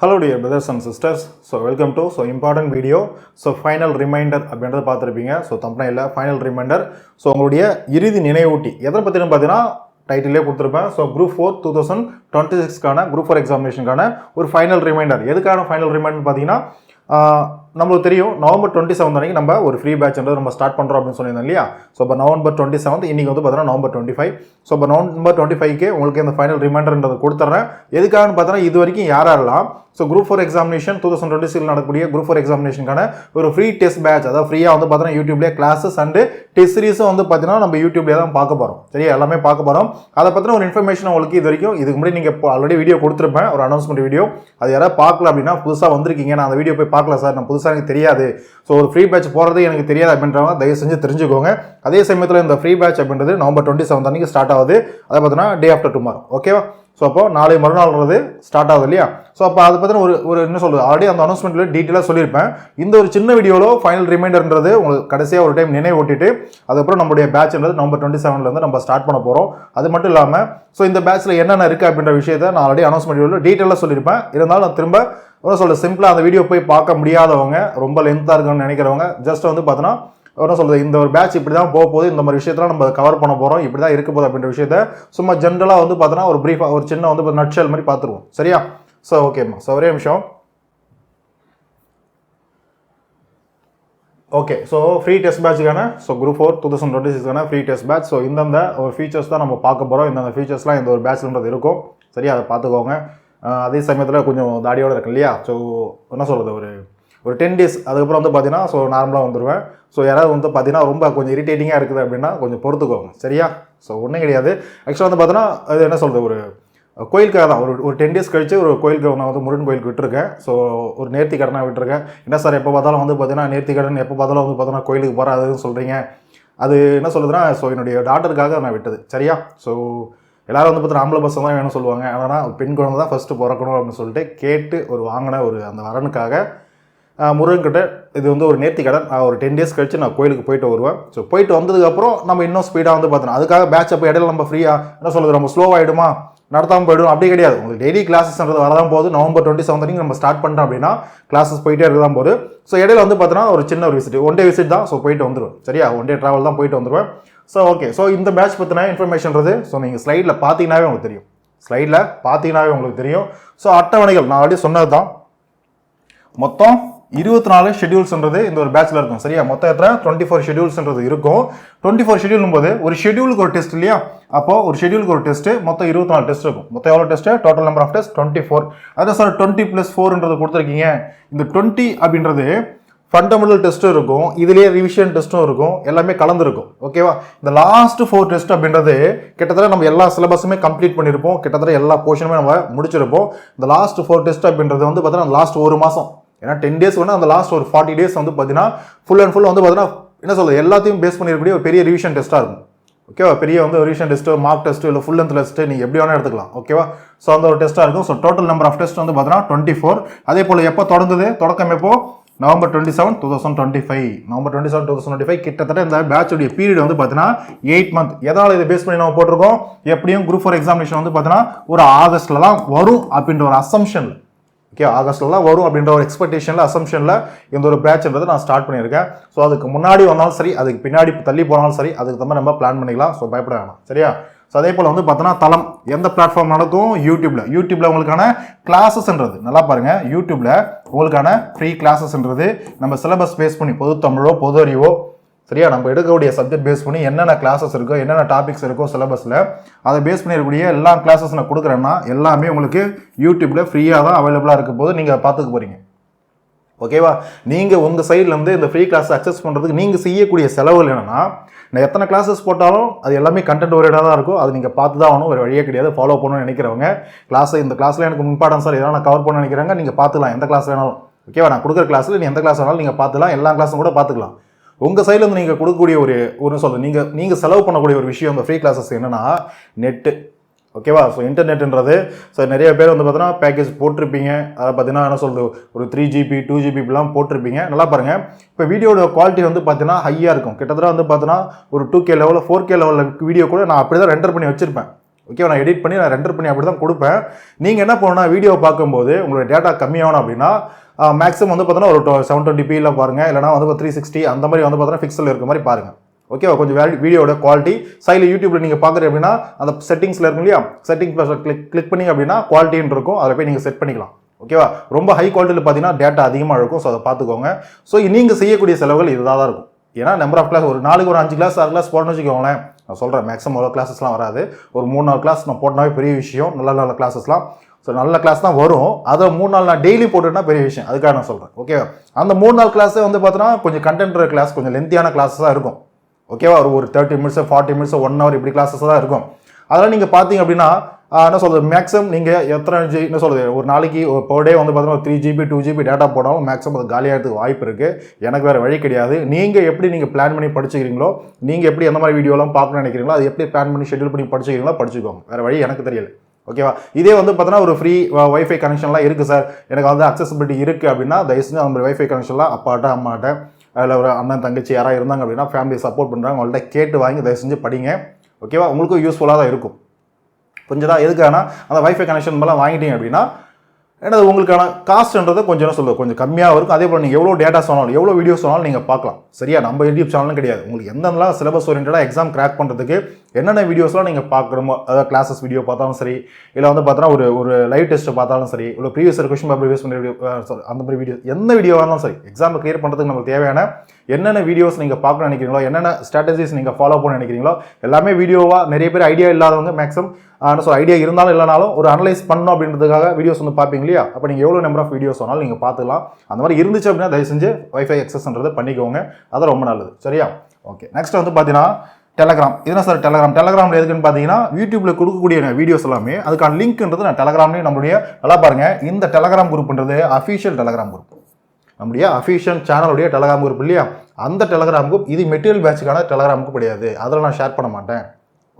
Hello dear brothers and sisters so welcome to so important video so final reminder அப்படின்றத பார்த்துருப்பீங்க. So தம்பனையில் final reminder so உங்களுடைய இறுதி நினைவூட்டி எதை பற்றினு பார்த்தீங்கன்னா டைட்டிலே கொடுத்துருப்பேன். So group four two thousand twenty சிக்ஸ்க்கான group four எக்ஸாமினேஷனுக்கான ஒரு ஃபைனல் ரிமைண்டர் எதுக்கான ஃபைனல் ரிமைண்டர் பார்த்தீங்கன்னா நம்மளுக்கு தெரியும் நவம்பர் டுவெண்ட்டி செவன் அன்னைக்கு நம்ம ஒரு ஃப்ரீ பேட்ச்ன்றது நம்ம ஸ்டார்ட் பண்ணுறோம் அப்படின்னு சொல்லியிருந்தோம் இல்லையா? ஸோ இப்போ நவம்பர் டுவெண்ட்டி செவன்த் இன்றைக்கி வந்து பார்த்தீங்கன்னா நவம்பர் டுவெண்ட்டி ஃபைவ் ஸோ இப்போ நவம்பர் டுவெண்ட்டி ஃபைவ்க்கு உங்களுக்கு இந்த ஃபைனல் ரிமைண்டர்ன்றது கொடுத்துட்றேன் எதுக்காகன்னு பார்த்தீங்கன்னா இது வரைக்கும் யார் யாரெல்லாம் so group four examination two thousand twenty six நடக்கக்கூடிய குரூப் ஃபோர் எக்ஸாமினேஷனுக்கான ஒரு ஃப்ரீ டெஸ்ட் பேட்ச் அதாவது ஃப்ரீயாக வந்து பார்த்தீங்கன்னா யூடியூப்லேயே கிளாஸஸ் அண்டு டெஸ்ட் சீரிஸும் வந்து பார்த்தீங்கன்னா நம்ம யூடியூப்லேயே தான் பார்க்க போகிறோம் சரியா? எல்லாமே பார்க்க போகிறோம் அதை பற்றின ஒரு இன்ஃபர்மேஷன் உங்களுக்கு இது வரைக்கும் இதுக்கு முன்னாடி நீங்கள் இப்போ ஆல்ரெடி வீடியோ கொடுத்துருப்பேன். ஒரு அனௌன்ஸ்மெண்ட் வீடியோ அது யாராவது பார்க்கல அப்படின்னா புதுசாக வந்திருக்கீங்க. நான் அந்த வீடியோ போய் பார்க்கல சார். நான் புதுசாக எனக்கு தெரியாது. ஸோ ஒரு ஃப்ரீ பேட்ச் போகிறது எனக்கு தெரியாது அப்படின்றவங்க தயவு செஞ்சு தெரிஞ்சுக்கோங்க. அதே சமயத்தில் இந்த ஃப்ரீ பேட்ச் அப்படின்றது நவம்பர் டுவெண்ட்டி செவன்த் அன்றைக்கி ஸ்டார்ட் ஆகுது. அதை பார்த்தீங்கன்னா டே ஆஃப்டர் டுமாரோ ஓகேவா ஸோ அப்போ நாளை மறுநாள்ன்றது ஸ்டார்ட் ஆகுது இல்லையா? ஸோ அப்போ அதை பற்றின ஒரு ஒரு என்ன சொல்றது? ஆல்ரெடி அந்த அனௌன்ஸ்மெண்ட்டில் டீட்டெயிலாக சொல்லியிருப்பேன். இந்த ஒரு சின்ன வீடியோவில் ஃபைனல் ரிமைண்டர்ன்றது உங்களுக்கு கடைசியாக ஒரு டைம் நினைவு ஓட்டிட்டு அதுக்கப்புறம் நம்மளுடைய பேட்ச்ன்றது நவம்பர் டுவெண்ட்டி செவன்லேருந்து நம்ம ஸ்டார்ட் பண்ண போகிறோம் அது மட்டும் இல்லாமல் ஸோ இந்த பேட்ச்சில் என்னென்ன இருக்குது அப்படின்ற விஷயத்தை நான் ஆல்ரெடி அனௌன்ஸ்மெண்ட் வீடியோவில் டீட்டெயிலாக சொல்லியிருப்பேன். இருந்தாலும் நான் திரும்ப என்ன சொல்கிறது சிம்பிளாக அந்த வீடியோ போய் பார்க்க முடியாதவங்க ரொம்ப லென்த்தாக இருக்குன்னு நினைக்கிறவங்க ஜஸ்ட் வந்து பார்த்தோன்னா என்ன சொல்கிறது இந்த ஒரு பேட்ச் இப்படி தான் போக போகுது இந்த மாதிரி விஷயத்தெலாம் நம்ம கவர் பண்ண போகிறோம் இப்படி தான் இருக்க போகுது அப்படின்ற விஷயத்த சும்மா ஜென்ரலாக வந்து பார்த்தோன்னா ஒரு ப்ரீஃபாக ஒரு சின்ன வந்து நட்ஷல் மாதிரி பார்த்துருவோம். சரியா? ஸோ ஓகேம்மா ஸோ ஒரே நிமிஷம். Okay so free test பேட்சுக்கான so group four two thousand twenty சிக்ஸ்க்கான free test batch so இந்தந்த ஒரு ஃபீச்சர்ஸ் தான் நம்ம பார்க்க போகிறோம் இந்தந்த ஃபீச்சர்ஸ்லாம் இந்த ஒரு பேட்ச்ன்றது இருக்கும். சரியா? அதை பார்த்துக்கோங்க. அதே சமயத்தில் கொஞ்சம் தாடியோட இருக்கு இல்லையா? ஸோ என்ன சொல்கிறது ஒரு ஒரு டென் டேஸ் அதுக்கப்புறம் வந்து பார்த்தீங்கன்னா ஸோ நார்மலாக வந்துடுவேன் ஸோ யாராவது வந்து பார்த்தீங்கன்னா ரொம்ப கொஞ்சம் இரிட்டேட்டிங்காக இருக்குது அப்படின்னா கொஞ்சம் பொறுத்துக்கோங்க. சரியா? ஸோ ஒன்றும் கிடையாது. ஆக்சுவலாக வந்து பார்த்தீங்கன்னா அது என்ன சொல்கிறது ஒரு கோயிலுக்காக தான் ஒரு ஒரு டென் டேஸ் கழித்து ஒரு கோயிலுக்கு நான் வந்து முருகன் கோயிலுக்கு விட்டுருக்கேன். ஸோ ஒரு நேர்த்தி கடனாக விட்டுருக்கேன். என்ன சார் எப்போ பார்த்தாலும் வந்து பார்த்தீங்கன்னா நேர்த்தி கடன் எப்போ பார்த்தாலும் வந்து பார்த்தீங்கன்னா கோயிலுக்கு போகிறாதுன்னு சொல்கிறீங்க அது என்ன சொல்லுதுன்னா ஸோ என்னுடைய டாக்டருக்காக நான் விட்டது. சரியா? ஸோ எல்லாரும் வந்து பார்த்தீங்கன்னா ஆம்பளை பசங்க தான் வேணும் சொல்லுவாங்க ஆனால் பெண் குழந்தை தான் ஃபஸ்ட்டு பிறக்கணும் அப்படின்னு சொல்லிட்டு கேட்டு ஒரு வாங்கின ஒரு அந்த வரனுக்காக முருகன்கிட்ட இது வந்து ஒரு நேர்த்தி கடன். நான் ஒரு டென் டேஸ் கழித்து நான் கோயிலுக்கு போயிட்டு வருவேன். ஸோ போயிட்டு வந்ததுக்கப்புறம் நம்ம இன்னும் ஸ்பீடாக வந்து பார்த்தோம். அதுக்காக பேட்ச் அப்போ இடையில நம்ம ஃப்ரீயாக என்ன சொல்கிறது நம்ம ஸ்லோவாகிடுமா நடத்தாமல் போயிடும். அப்படி கிடையாது. உங்களுக்கு டெய்லி கிளாஸஸ்ன்றது வரதான் போகுது. நவம்பர் டுவெண்ட்டி செவன் நம்ம ஸ்டார்ட் பண்ணுறோம் அப்படின்னா கிளாஸஸ் போயிட்டே இருக்க தான் போகுது. ஸோ இடையில வந்து பார்த்தோன்னா ஒரு சின்ன ஒரு விசிட் ஒன் டே விசிட் தான். ஸோ போயிட்டு வந்துடும் சரியா? ஒன் டே ட்ராவல் தான் போயிட்டு வந்துடுவேன் ஸோ ஓகே ஸோ இந்த பேட்ச் பற்றின இன்ஃபர்மேஷன்றது ஸோ நீங்கள் ஸ்லைடில் பார்த்தீங்கன்னாவே உங்களுக்கு தெரியும். ஸ்லைடில் பார்த்தீங்கன்னாவே உங்களுக்கு தெரியும். ஸோ அட்டவணைகள் நான் ஆல்ரெடி சொன்னது தான் மொத்தம் இருபத்தி நாலு ஷெடியூல்ஸ்ன்றது இந்த ஒரு பேட்சில் இருக்கும். சரியா? மொத்தம் எத்தனை? டுவெண்ட்டி ஃபோர் ஷெடியூல்ஸ்ன்றது இருக்கும். டுவெண்ட்டி ஃபோர் ஷெடியூல் போது ஒரு ஷெடியூலுக்கு ஒரு டெஸ்ட் இல்லையா? அப்போ ஒரு ஷெடியூலுக்கு ஒரு டெஸ்ட் மொத்தம் இருபத்தி நாலு டெஸ்ட் இருக்கும். மொத்தம் எவ்வளோ test total number of test twenty four அதான் சார் டுவெண்ட்டி ப்ளஸ் ஃபோர்ன்றது கொடுத்துருக்கீங்க. இந்த டுவெண்ட்டி அப்படின்றது ஃபண்டமெண்டல் டெஸ்ட்டும் இருக்கும். இதுலேயே ரிவிஷன் டெஸ்ட்டும் இருக்கும். எல்லாமே கலந்துருக்கும். ஓகேவா இந்த லாஸ்ட் ஃபோர் டெஸ்ட் அப்படின்றது கிட்டத்தட்ட நம்ம எல்லா சிலபஸுமே கம்ப்ளீட் பண்ணியிருப்போம் கிட்டத்தட்ட எல்லா போர்ஷனுமே நம்ம முடிச்சிருப்போம். இந்த லாஸ்ட் ஃபோர் டெஸ்ட் அப்படின்றது வந்து பார்த்தீங்கன்னா லாஸ்ட் ஒரு மாதம் ஏன்னா டென் டேஸ் வந்து அந்த லாஸ்ட் ஒரு ஃபார்ட்டி டேஸ் வந்து பார்த்தீங்கன்னா ஃபுல் அண்ட் ஃபுல் வந்து பார்த்தீங்கன்னா என்ன சொல்றது எல்லாத்தையும் பேஸ் பண்ணிருக்கக்கூடிய ஒரு பெரிய ரிவிஷன் டெஸ்ட்டாக இருக்கும். ஓகேவா பெரிய வந்து ரிவிஷன் டெஸ்ட்டு மார்க் டெஸ்ட்டு இல்லை ஃபுல் லென்த் டெஸ்ட்டு நீங்கள் எப்படி வேணால் எடுத்துக்கலாம். ஓகேவா ஸோ அந்த ஒரு டெஸ்ட்டாக இருக்கும். So total number of test வந்து பார்த்தீங்கன்னா டுவெண்ட்டி ஃபோர் அதே போல் எப்போ தொடங்குது? தொடக்கம் எப்போ? November twenty seven two thousand twenty five November twenty seven two thousand twenty five கிட்டத்தட்ட இந்த பேட்சுடைய பீரியட் வந்து பார்த்தீங்கன்னா எயிட் மந்த் எதாவது இதை பேஸ் பண்ணி நம்ம போட்டிருக்கோம்? எப்படியும் குரூப் ஃபோர் எக்ஸாமினேஷன் வந்து பார்த்தீங்கன்னா ஒரு ஆகஸ்ட்டில் தான் வரும் அப்படின்ற ஒரு அசம்ஷனில் ஓகே ஆகஸ்ட்டில் தான் வரும் அப்படின்ற ஒரு எக்ஸ்பெக்டேஷனில் அசம்ஷனில் இந்த ஒரு பேட்ச்ன்றதை நான் ஸ்டார்ட் பண்ணியிருக்கேன். ஸோ அதுக்கு முன்னாடி வந்தாலும் சரி அதுக்கு பின்னாடி தள்ளி போனாலும் சரி அதுக்கு தகுந்த நம்ம பிளான் பண்ணிக்கலாம். ஸோ பயப்பட வேணாம். சரியா? ஸோ அதே போல் வந்து பார்த்தோன்னா தளம் எந்த பிளாட்ஃபார்ம் நடக்கும்? யூடியூப்ல யூடியூப்ல உங்களுக்கான கிளாஸஸ்ன்றது நல்லா பாருங்க. யூடியூப்ல உங்களுக்கான ஃப்ரீ கிளாஸஸ்ன்றது நம்ம சிலபஸ் பேஸ் பண்ணி பொது தமிழோ பொது அறிவோ சரியா? நம்ம எடுக்கக்கூடிய சப்ஜெக்ட் பேஸ் பண்ணி என்னென்ன கிளாஸஸ் இருக்கோ என்னென்ன டாபிக்ஸ் இருக்கோ சிலபஸில் அதை பேஸ் பண்ணி இருக்கக்கூடிய எல்லா கிளாஸஸ் நான் கொடுக்குறேன்னா எல்லாமே உங்களுக்கு யூடியூப்ல ஃப்ரீயாக தான் அவைலபிளாக இருக்கும் போது நீங்கள் பார்த்துக்க போறீங்க. ஓகேவா? நீங்கள் உங்கள் சைட்லேருந்து இந்த ஃப்ரீ கிளாஸ் அக்சஸ் பண்ணுறதுக்கு நீங்கள் செய்யக்கூடிய செலவுகள் என்னென்னா நான் எத்தனை கிளாஸஸ் போட்டாலும் அது எல்லாமே கண்டென்ட் ஓரியடாக தான் இருக்கும். அது நீங்கள் பார்த்து தான் ஆகணும். ஒரு வழியே கிடையாது. ஃபாலோ பண்ணணும்னு நினைக்கிறவங்க கிளாஸ் இந்த கிளாஸில் எனக்கு இம்பார்ட்டன்ஸ் சார் இதெல்லாம் நான் கவர் பண்ண நினைக்கிறாங்க நீங்கள் பார்த்துக்கலாம். எந்த கிளாஸ் வேணாலும். ஓகேவா? நான் கொடுக்குற கிளாஸில் நீ எந்த கிளாஸ் வேணாலும் நீங்கள் பார்த்துக்கலாம். எல்லா கிளாஸும் கூட பார்த்துக்கலாம். உங்கள் சைட்லேருந்து நீங்கள் கொடுக்கக்கூடிய ஒரு ஒரு சொல்லுங்கள் நீங்கள் நீங்கள் செலவு பண்ணக்கூடிய ஒரு விஷயம் இந்த ஃப்ரீ கிளாஸஸ் என்னென்னா நெட்டு ஓகேவா? ஸோ இன்டர்நெட்ன்றது ஸோ நிறைய பேர் வந்து பார்த்தீங்கன்னா பேக்கேஜ் போட்டிருப்பீங்க. அதை பார்த்தீங்கன்னா என்ன சொல்கிறது ஒரு த்ரீ ஜிபி டூ ஜிபிலாம் போட்டிருப்பீங்க. நல்லா பாருங்கள் இப்போ வீடியோட குவாலிட்டி வந்து பார்த்தீங்கன்னா ஹையாக இருக்கும். கிட்டத்தட்ட வந்து பார்த்தீங்கன்னா ஒரு டூ கே லெவலில் ஃபோர் கே லெவலில் வீடியோ கூட நான் அப்படி தான் ரெண்டர் பண்ணி வச்சிருப்பேன். ஓகே நான் எடிட் பண்ணி நான் ரெண்டர் பண்ணி அப்படி தான் கொடுப்பேன். நீங்கள் என்ன பண்ணணும்னா வீடியோ பார்க்கும்போது உங்களோட டேட்டா கம்மியாகணும் அப்படின்னா மேக்ஸிமம் வந்து பார்த்தீங்கன்னா ஒரு செவன் டுவெண்ட்டி பியில் பாருங்கள் இல்லைனா வந்து த்ரீ சிக்ஸ்டி அந்த மாதிரி வந்து பார்த்தீங்கன்னா ஃபிக்ஸில் இருக்க மாதிரி பாருங்கள் ஓகேவா கொஞ்சம் வேல்யூ வீடியோட குவாலிட்டி சைடில் யூடியூப்பில் நீங்கள் பார்க்குறீங்க அப்படின்னா அந்த செட்டிங்ஸில் இருக்கும் இல்லையா செட்டிங்ஸ் கிளிக் கிளிக் பண்ணீங்க அப்படின்னா குவாலிட்டின்னு இருக்கும். அதில் போய் நீங்கள் செட் பண்ணிக்கலாம். ஓகேவா ரொம்ப ஹை குவாலிட்டியில் பார்த்தீங்கன்னா டேட்டா அதிகமாக இருக்கும். ஸோ அதை பார்த்துக்கோங்க. ஸோ நீங்கள் செய்யக்கூடிய செலவுகள் இதுதான் தான் இருக்கும். ஏன்னா நம்பர் ஆஃப் கிளாஸ் ஒரு நாளைக்கு ஒரு அஞ்சு கிளாஸ் ஆறு கிளாஸ் போடணும்னு வச்சுக்கோங்களேன். நான் சொல்கிறேன் மேக்ஸிமம் அவ்வளோ கிளாஸஸ்லாம் வராது. ஒரு மூணு நாலு கிளாஸ் நான் போட்டனாவே பெரிய விஷயம். நல்ல நல்ல கிளாஸஸ்லாம் ஸோ நல்ல கிளாஸ் தான் வரும். அதை மூணு நாள் நான் டெய்லி போட்டுனா பெரிய விஷயம். அதுக்காக நான் சொல்கிறேன் ஓகேவா அந்த மூணு நாள் கிளாஸே வந்து பார்த்தோன்னா கொஞ்சம் கண்டென்ட் கிளாஸ் கொஞ்சம் லென்த்தியான கிளாஸஸாக இருக்கும். ஓகேவா? ஒரு ஒரு thirty minutes forty minutes one hour இப்படி கிளாஸஸ் தான் இருக்கும். அதெல்லாம் நீங்கள் பார்த்தீங்க அப்படின்னா என்ன சொல்கிறது மேக்ஸிமம் நீங்கள் எத்தனை ஜி என்ன சொல்கிறது ஒரு நாளைக்கு ஒரு பர் டே வந்து பார்த்தீங்கன்னா three GB two GB data போட்டாலும் மேக்ஸிமம் அது காலியாகிறதுக்கு வாய்ப்பு இருக்குது எனக்கு வேறு வழி கிடையாது. நீங்கள் எப்படி நீங்கள் பிளான் பண்ணி படிச்சுக்கிறீங்களோ நீங்கள் எப்படி எந்த மாதிரி வீடியோலாம் பார்க்கணும்னு நினைக்கிறீங்களோ அது எப்படி பிளான் பண்ணி ஷெட்யூல் பண்ணி படிச்சுக்கிறீங்களோ படிச்சுக்கோங்க. வேறு வழி எனக்கு தெரியல. ஓகேவா? இதே வந்து பார்த்தீங்கன்னா ஒரு ஃப்ரீ ஒய்ஃபை கனெக்ஷன்லாம் இருக்குது சார் எனக்கு வந்து அக்சஸபிலிட்டி இருக்குது அப்படின்னா தயவு செஞ்சு அந்த மாதிரி வைஃபை கனெக்ஷன்லாம் அப்பாட்ட அம்மாட்ட அதில் ஒரு அண்ணன் தங்கச்சி யாராக இருந்தாங்க அப்படின்னா ஃபேமிலி சப்போர்ட் பண்ணுறாங்க அவங்கள்ட்ட கேட்டு வாங்கி தயவு செஞ்சு படிங்க ஓகேவா உங்களுக்கும் யூஸ்ஃபுல்லாக தான் இருக்கும். புரிஞ்சதா? எதுக்கானா அந்த வைஃபை கனெக்ஷன் மேலே வாங்கிட்டீங்க அப்படின்னா ஏன்னா அது உங்களுக்கான காஸ்ட்ன்றது கொஞ்சம் என்ன சொல்லுவது கொஞ்சம் கம்மியாக இருக்கும். அதே போல் நீங்கள் எவ்வளோ டேட்டா சொன்னாலும் எவ்வளோ வீடியோஸ் சொன்னாலும் நீங்கள் பார்க்கலாம். சரியா? நம்ம யூடியூப் சேனலும் கிடையாது. உங்களுக்கு எந்தெல்லாம் சிலபஸ் ஓரியன்டாக எக்ஸாம் கிராக் பண்ணுறதுக்கு என்னென்ன வீடியோஸ்லாம் நீங்கள் பார்க்கணுமோ அதாவது கிளாஸஸ் வீடியோ பார்த்தாலும் சரி இல்லை வந்து பார்த்தோன்னா ஒரு ஒரு லைவ் டெஸ்ட் பார்த்தாலும் சரி இல்லை ப்ரீவியஸ் கொஸ்டின் பேப்பர் யூஸ் பண்ணி வீடியோ அந்த மாதிரி வீடியோ எந்த வீடியோவாக இருந்தாலும் சரி எக்ஸாம் கிளியர் பண்ணுறதுக்கு நமக்கு தேவையான என்னென்ன வீடியோஸ் நீங்கள் பார்க்கணும்னு நினைக்கிறீங்களோ என்னென்ன ஸ்ட்ராட்டஜிஸ் நீங்கள் ஃபாலோ பண்ண நினைக்கிறீங்களோ எல்லாமே வீடியோவாக நிறைய பேர் ஐடியா இல்லாதவங்க மேக்ஸிமம் என்ன சொல்ல ஐடியா இருந்தாலும் இல்லைனாலும் ஒரு அனலைஸ் பண்ணணும் அப்படின்றதுக்காக வீடியோஸ் வந்து பார்ப்பீங்க இல்லையா? அப்போ நீங்கள் எவ்வளோ நம்பர் ஆஃப் வீடியோஸ் வேணாலும் நீங்கள் பார்த்துக்கலாம். அந்த மாதிரி இருந்துச்சு அப்படின்னா தயவு செஞ்சு ஒய்ஃபை எக்ஸஸ்ன்றது பண்ணிக்கோங்க. அது ரொம்ப நல்லது. சரியா? ஓகே நெக்ஸ்ட் வந்து பார்த்தீங்கன்னா டெலகிராம் இதுனா சார் டெலகிராம் டெலகிராமில் எதுக்குன்னு பார்த்தீங்கன்னா யூடியூப்பில் கொடுக்கக்கூடிய வீடியோஸ் எல்லாமே அதுக்கான லிங்க்ன்றது நான் டெலகிராம்லேயும் நம்மளுடைய நல்லா பாருங்கள் இந்த டெலகிராம் குரூப்ன்றது அஃபீஷியல் டெலகிராம் குரூப் நம்முடைய அஃபீஷியல் சேனலுடைய டெலகிராம் குரூப் இல்லையா? அந்த டெலகிராம் குரூப் இது மெட்டீரியல் பேட்சுக்கான டெலகிராம் குரூப் கிடையாது. அதில் நான் ஷேர் பண்ண மாட்டேன்.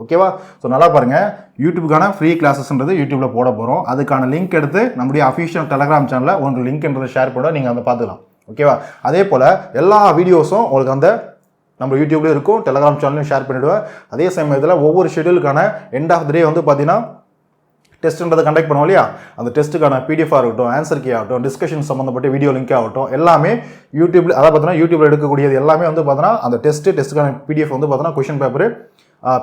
ஓகேவா? ஸோ நல்லா பாருங்கள் யூடியூப்க்கான ஃப்ரீ கிளாஸஸ்ன்றது யூடியூப்பில் போட போகிறோம் அதுக்கான லிங்க் எடுத்து நம்முடைய அஃபீஷியல் டெலகிராம் சேனலில் உங்களுக்கு லிங்க்ன்றதை ஷேர் பண்ண நீங்கள் அதை பார்த்துக்கலாம். ஓகேவா? அதே போல் எல்லா வீடியோஸும் உங்களுக்கு அந்த நம்ம யூடியூப்லேயும் இருக்கும் டெலகிராம் சேனலையும் ஷேர் பண்ணிவிடுவேன் அதே சமயத்தில் ஒவ்வொரு ஷெடியூலுக்கான எண்ட் ஆஃப் த டே வந்து பார்த்தீங்கன்னா டெஸ்ட்ன்றதை கண்டக்ட் பண்ணுவோம் இல்லையா? அந்த டெஸ்ட்டுக்கான பிடிஎஃபாக இருக்கட்டும் ஆன்சர் கே ஆகட்டும் டிஸ்கஷன் சம்மந்தப்பட்ட வீடியோ லிங்க் ஆகட்டும் எல்லாமே யூடியூப்ல அதாவது பார்த்தீங்கன்னா யூடியூப்ல எடுக்கக்கூடியது எல்லாமே வந்து பார்த்தீங்கன்னா அந்த டெஸ்ட்டு டெஸ்ட்டுக்கான பிடிஎஃப் வந்து பார்த்தீங்கன்னா கொஷின் பேப்பர்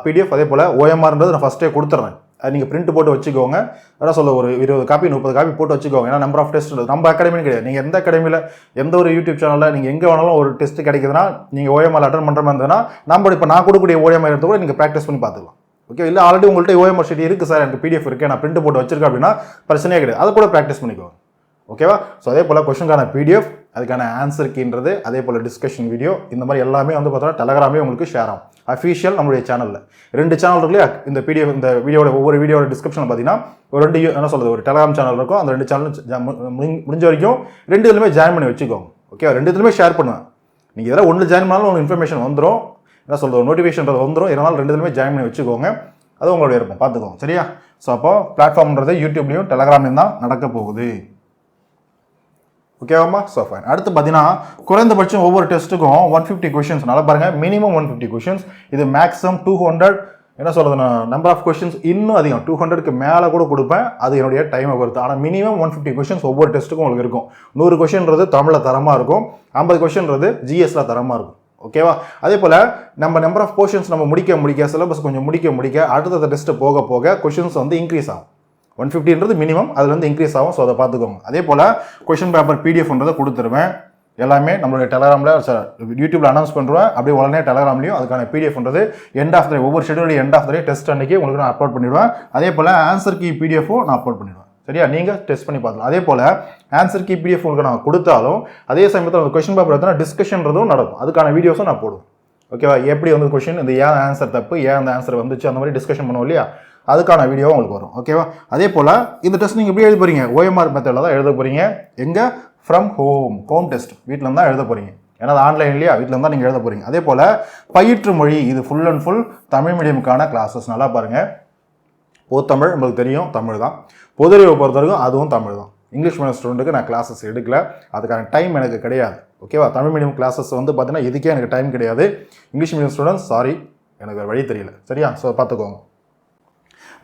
பிடிஎஃப் அதே போல் ஓஎம்ஆர்ன்றது நான் ஃபஸ்ட்டே கொடுத்துட்றேன் அது நீங்கள் பிரிண்ட் போட்டு வச்சுக்கோங்க. அதான் சொல்ல ஒரு இருபது காப்பி முப்பது காப்பி போட்டு வச்சுக்கோங்க. ஏன்னா நம்பர் ஆஃப் டெஸ்ட் நம்ம அகாடமின்னு கிடையாது. நீங்கள் எந்த அகாடமியில் எந்த ஒரு யூடியூப் சேனலில் நீங்கள் எங்கே வேணாலும் ஒரு டெஸ்ட் கிடைக்குதுன்னா நீங்கள் ஓஎம்ஆர் அட்டன் பண்ணுற மாதிரி இருந்ததுன்னா நம்ம இப்போ நான் கொடுக்கக்கூடிய ஓஎம்ஆர் எடுத்து கூட நீங்கள் ப்ராக்டிஸ் பண்ணி பார்த்துக்கலாம். ஓகே இல்லை ஆல்ரெடி உங்கள்கிட்ட ஓஎம்ஆர் ஷீட் இருக்குது சார் எனக்கு பிடிஎஃப் இருக்குது நான் பிரிண்ட் போட்டு வச்சிருக்கேன் அப்படின்னா பிரச்சனையே கிடையாது. அதை கூட ப்ராக்டிஸ் பண்ணிக்கோங்க. ஓகேவா ஸோ அதே போல் கொஷனுக்கான பிடிஎஃப் அதுக்கான ஆன்சர் கீன்றது அதே போல் டிஸ்கஷன் வீடியோ இந்த மாதிரி எல்லாமே வந்து பார்த்தோன்னா டெலகிராமே உங்களுக்கு ஷேர் ஆகும். அஃபீஷியல் நம்மளுடைய சேனலில் ரெண்டு சேனல் இருக்கு இல்லையா இந்த பிடிஎஃப் இந்த வீடியோட ஒவ்வொரு வீடியோட டிஸ்கிரிப்ஷன் பார்த்தீங்கன்னா ஒரு ரெண்டு என்ன சொல்கிறது ஒரு டெலகிராம் சேனல் இருக்கும். அந்த ரெண்டு சேனல் முடிஞ்ச வரைக்கும் ரெண்டு இதுலையுமே ஜாயின் பண்ணி வச்சுக்கோங்க. ஓகே ரெண்டு இதுலையுமே ஷேர் பண்ணுவேன் நீங்கள் இதெல்லாம் ஒன்று ஜாயின் பண்ணாலும் உங்களுக்கு இன்ஃபர்மேஷன் வந்துடும் என்ன சொல்கிறது நோட்டிஃபிகேஷன் வந்துடும் இதனால் ரெண்டு இதுலையுமே ஜாயின் பண்ணி வச்சுக்கோங்க. அது உங்களுடைய இருக்கும் பார்த்துக்கோங்க. சரியா? ஸோ அப்போ பிளாட்ஃபார்ம்ன்றது யூடியூப்லேயும் டெலகிராம்லையும் தான் நடக்க போகுது. ஓகேவாம்மா ஸோ ஃபைன் அடுத்து பார்த்தீங்கன்னா குறைந்தபட்சம் ஒவ்வொரு டெஸ்ட்டுக்கும் ஒன் ஃபிஃப்டி கொஷின்ஸ் நல்லா மினிமம் ஒன் ஃபிஃப்டி கொஷின்ஸ் இது மேக்ஸிமம் டூ ஹண்ட்ரட் என்ன சொல்கிறது நம்பர் ஆஃப் கொஷின்ஸ் இன்னும் அதிகம். டூ ஹண்ட்ரட்க்கு மேலே கூட கொடுப்பேன். அது என்னுடைய டைமை பொறுத்து. ஆனால் மினிமம் ஒன் ஃபிஃப்டி கொஷின்ஸ் ஒவ்வொரு டெஸ்ட்டுக்கும் உங்களுக்கு இருக்கும். நூறு கொஷின்றது தமிழில் தரமாக இருக்கும். ஐம்பது கொஷின்றது ஜிஎஸ்ல தரமாக இருக்கும். ஓகேவா அதே போல் நம்ம நம்பர் ஆஃப் போர்ஷன்ஸ் நம்ம முடிக்க முடிக்க சிலபஸ் கொஞ்சம் முடிக்க முடிக்க அடுத்தடுத்த டெஸ்ட்டு போக போக கொஷின்ஸ் வந்து இன்க்ரீஸ் ஆகும். ஒன் ஃபிஃப்டின்றது மினிமம் அதுலேருந்து இன்க்ரீஸ் ஆகும். ஸோ அதை பார்த்துக்கோங்க. அதே போல் கொஷின் பேப்பர் பிடிஎஃப்ன்றதை கொடுத்துருவேன். எல்லாமே நம்மளுடைய டெலகிராமில் சார் அனௌன்ஸ் பண்ணுறேன் அப்படியே உடனே டெலகிராம்லையும் அதுக்கான பிடிஎஃப்ன்றது எண்ட் ஆஃப் த ஒவ்வொரு schedule end of the test அன்னைக்கு உங்களுக்கு நான் அப்லோட் பண்ணிடுவேன். அதே போல் ஆன்சர் கீ பிடிஎஃப்பும் நான் அப்லோட் பண்ணிடுவேன். சரியா? நீங்கள் டெஸ்ட் பண்ணி பார்க்கலாம் அதே போல் ஆன்சர் கீ பிடிஎஃப் உங்களுக்கு நான் கொடுத்தாலும் அதே சமயத்தில் அந்த கொஷின் பேப்பர் எடுத்தோம்னா டிஸ்கஷன்றதும் நடக்கும். அதுக்கான வீடியோஸும் நான் போடுவேன். ஓகேவா எப்படி வந்து கொஷின் இந்த ஏன் ஆன்சர் தப்பு? ஏன் அந்த ஆன்சர் வந்துச்சு? அந்த மாதிரி டிஸ்கஷன் பண்ணுவோம் இல்லையா? அதுக்கான வீடியோ உங்களுக்கு வரும். ஓகேவா அதே போல் இந்த டெஸ்ட் நீங்கள் எப்படி எழுத போறீங்க? ஓஎம்ஆர் மெத்தடில் தான் எழுத போகிறீங்க எங்கே? ஃப்ரம் ஹோம் ஹோம் டெஸ்ட் வீட்டில் தான் எழுத போகிறீங்க ஏன்னா அது ஆன்லைன் இல்லையா? வீட்டில் தான் நீங்கள் எழுத போகிறீங்க அதே போல் பயிற்று மொழி இது ஃபுல் அண்ட் ஃபுல் தமிழ் மீடியமுக்கான கிளாஸஸ் நல்லா பாருங்கள் பொதுத்தமிழ் உங்களுக்கு தெரியும் தமிழ் தான். பொதுறிவை பொறுத்த வரைக்கும் அதுவும் தமிழ் தான். இங்கிலீஷ் மீடியம் ஸ்டூடெண்ட்டுக்கு நான் கிளாஸஸ் எடுக்கல. அதுக்கான டைம் எனக்கு கிடையாது. ஓகேவா தமிழ் மீடியம் கிளாஸஸ் வந்து பார்த்தீங்கன்னா இதுக்கே எனக்கு டைம் கிடையாது. இங்கிலீஷ் மீடியம் ஸ்டூடெண்ட்ஸ் சாரி எனக்கு வழி தெரியல. சரியா? ஸோ பார்த்துக்கோங்க.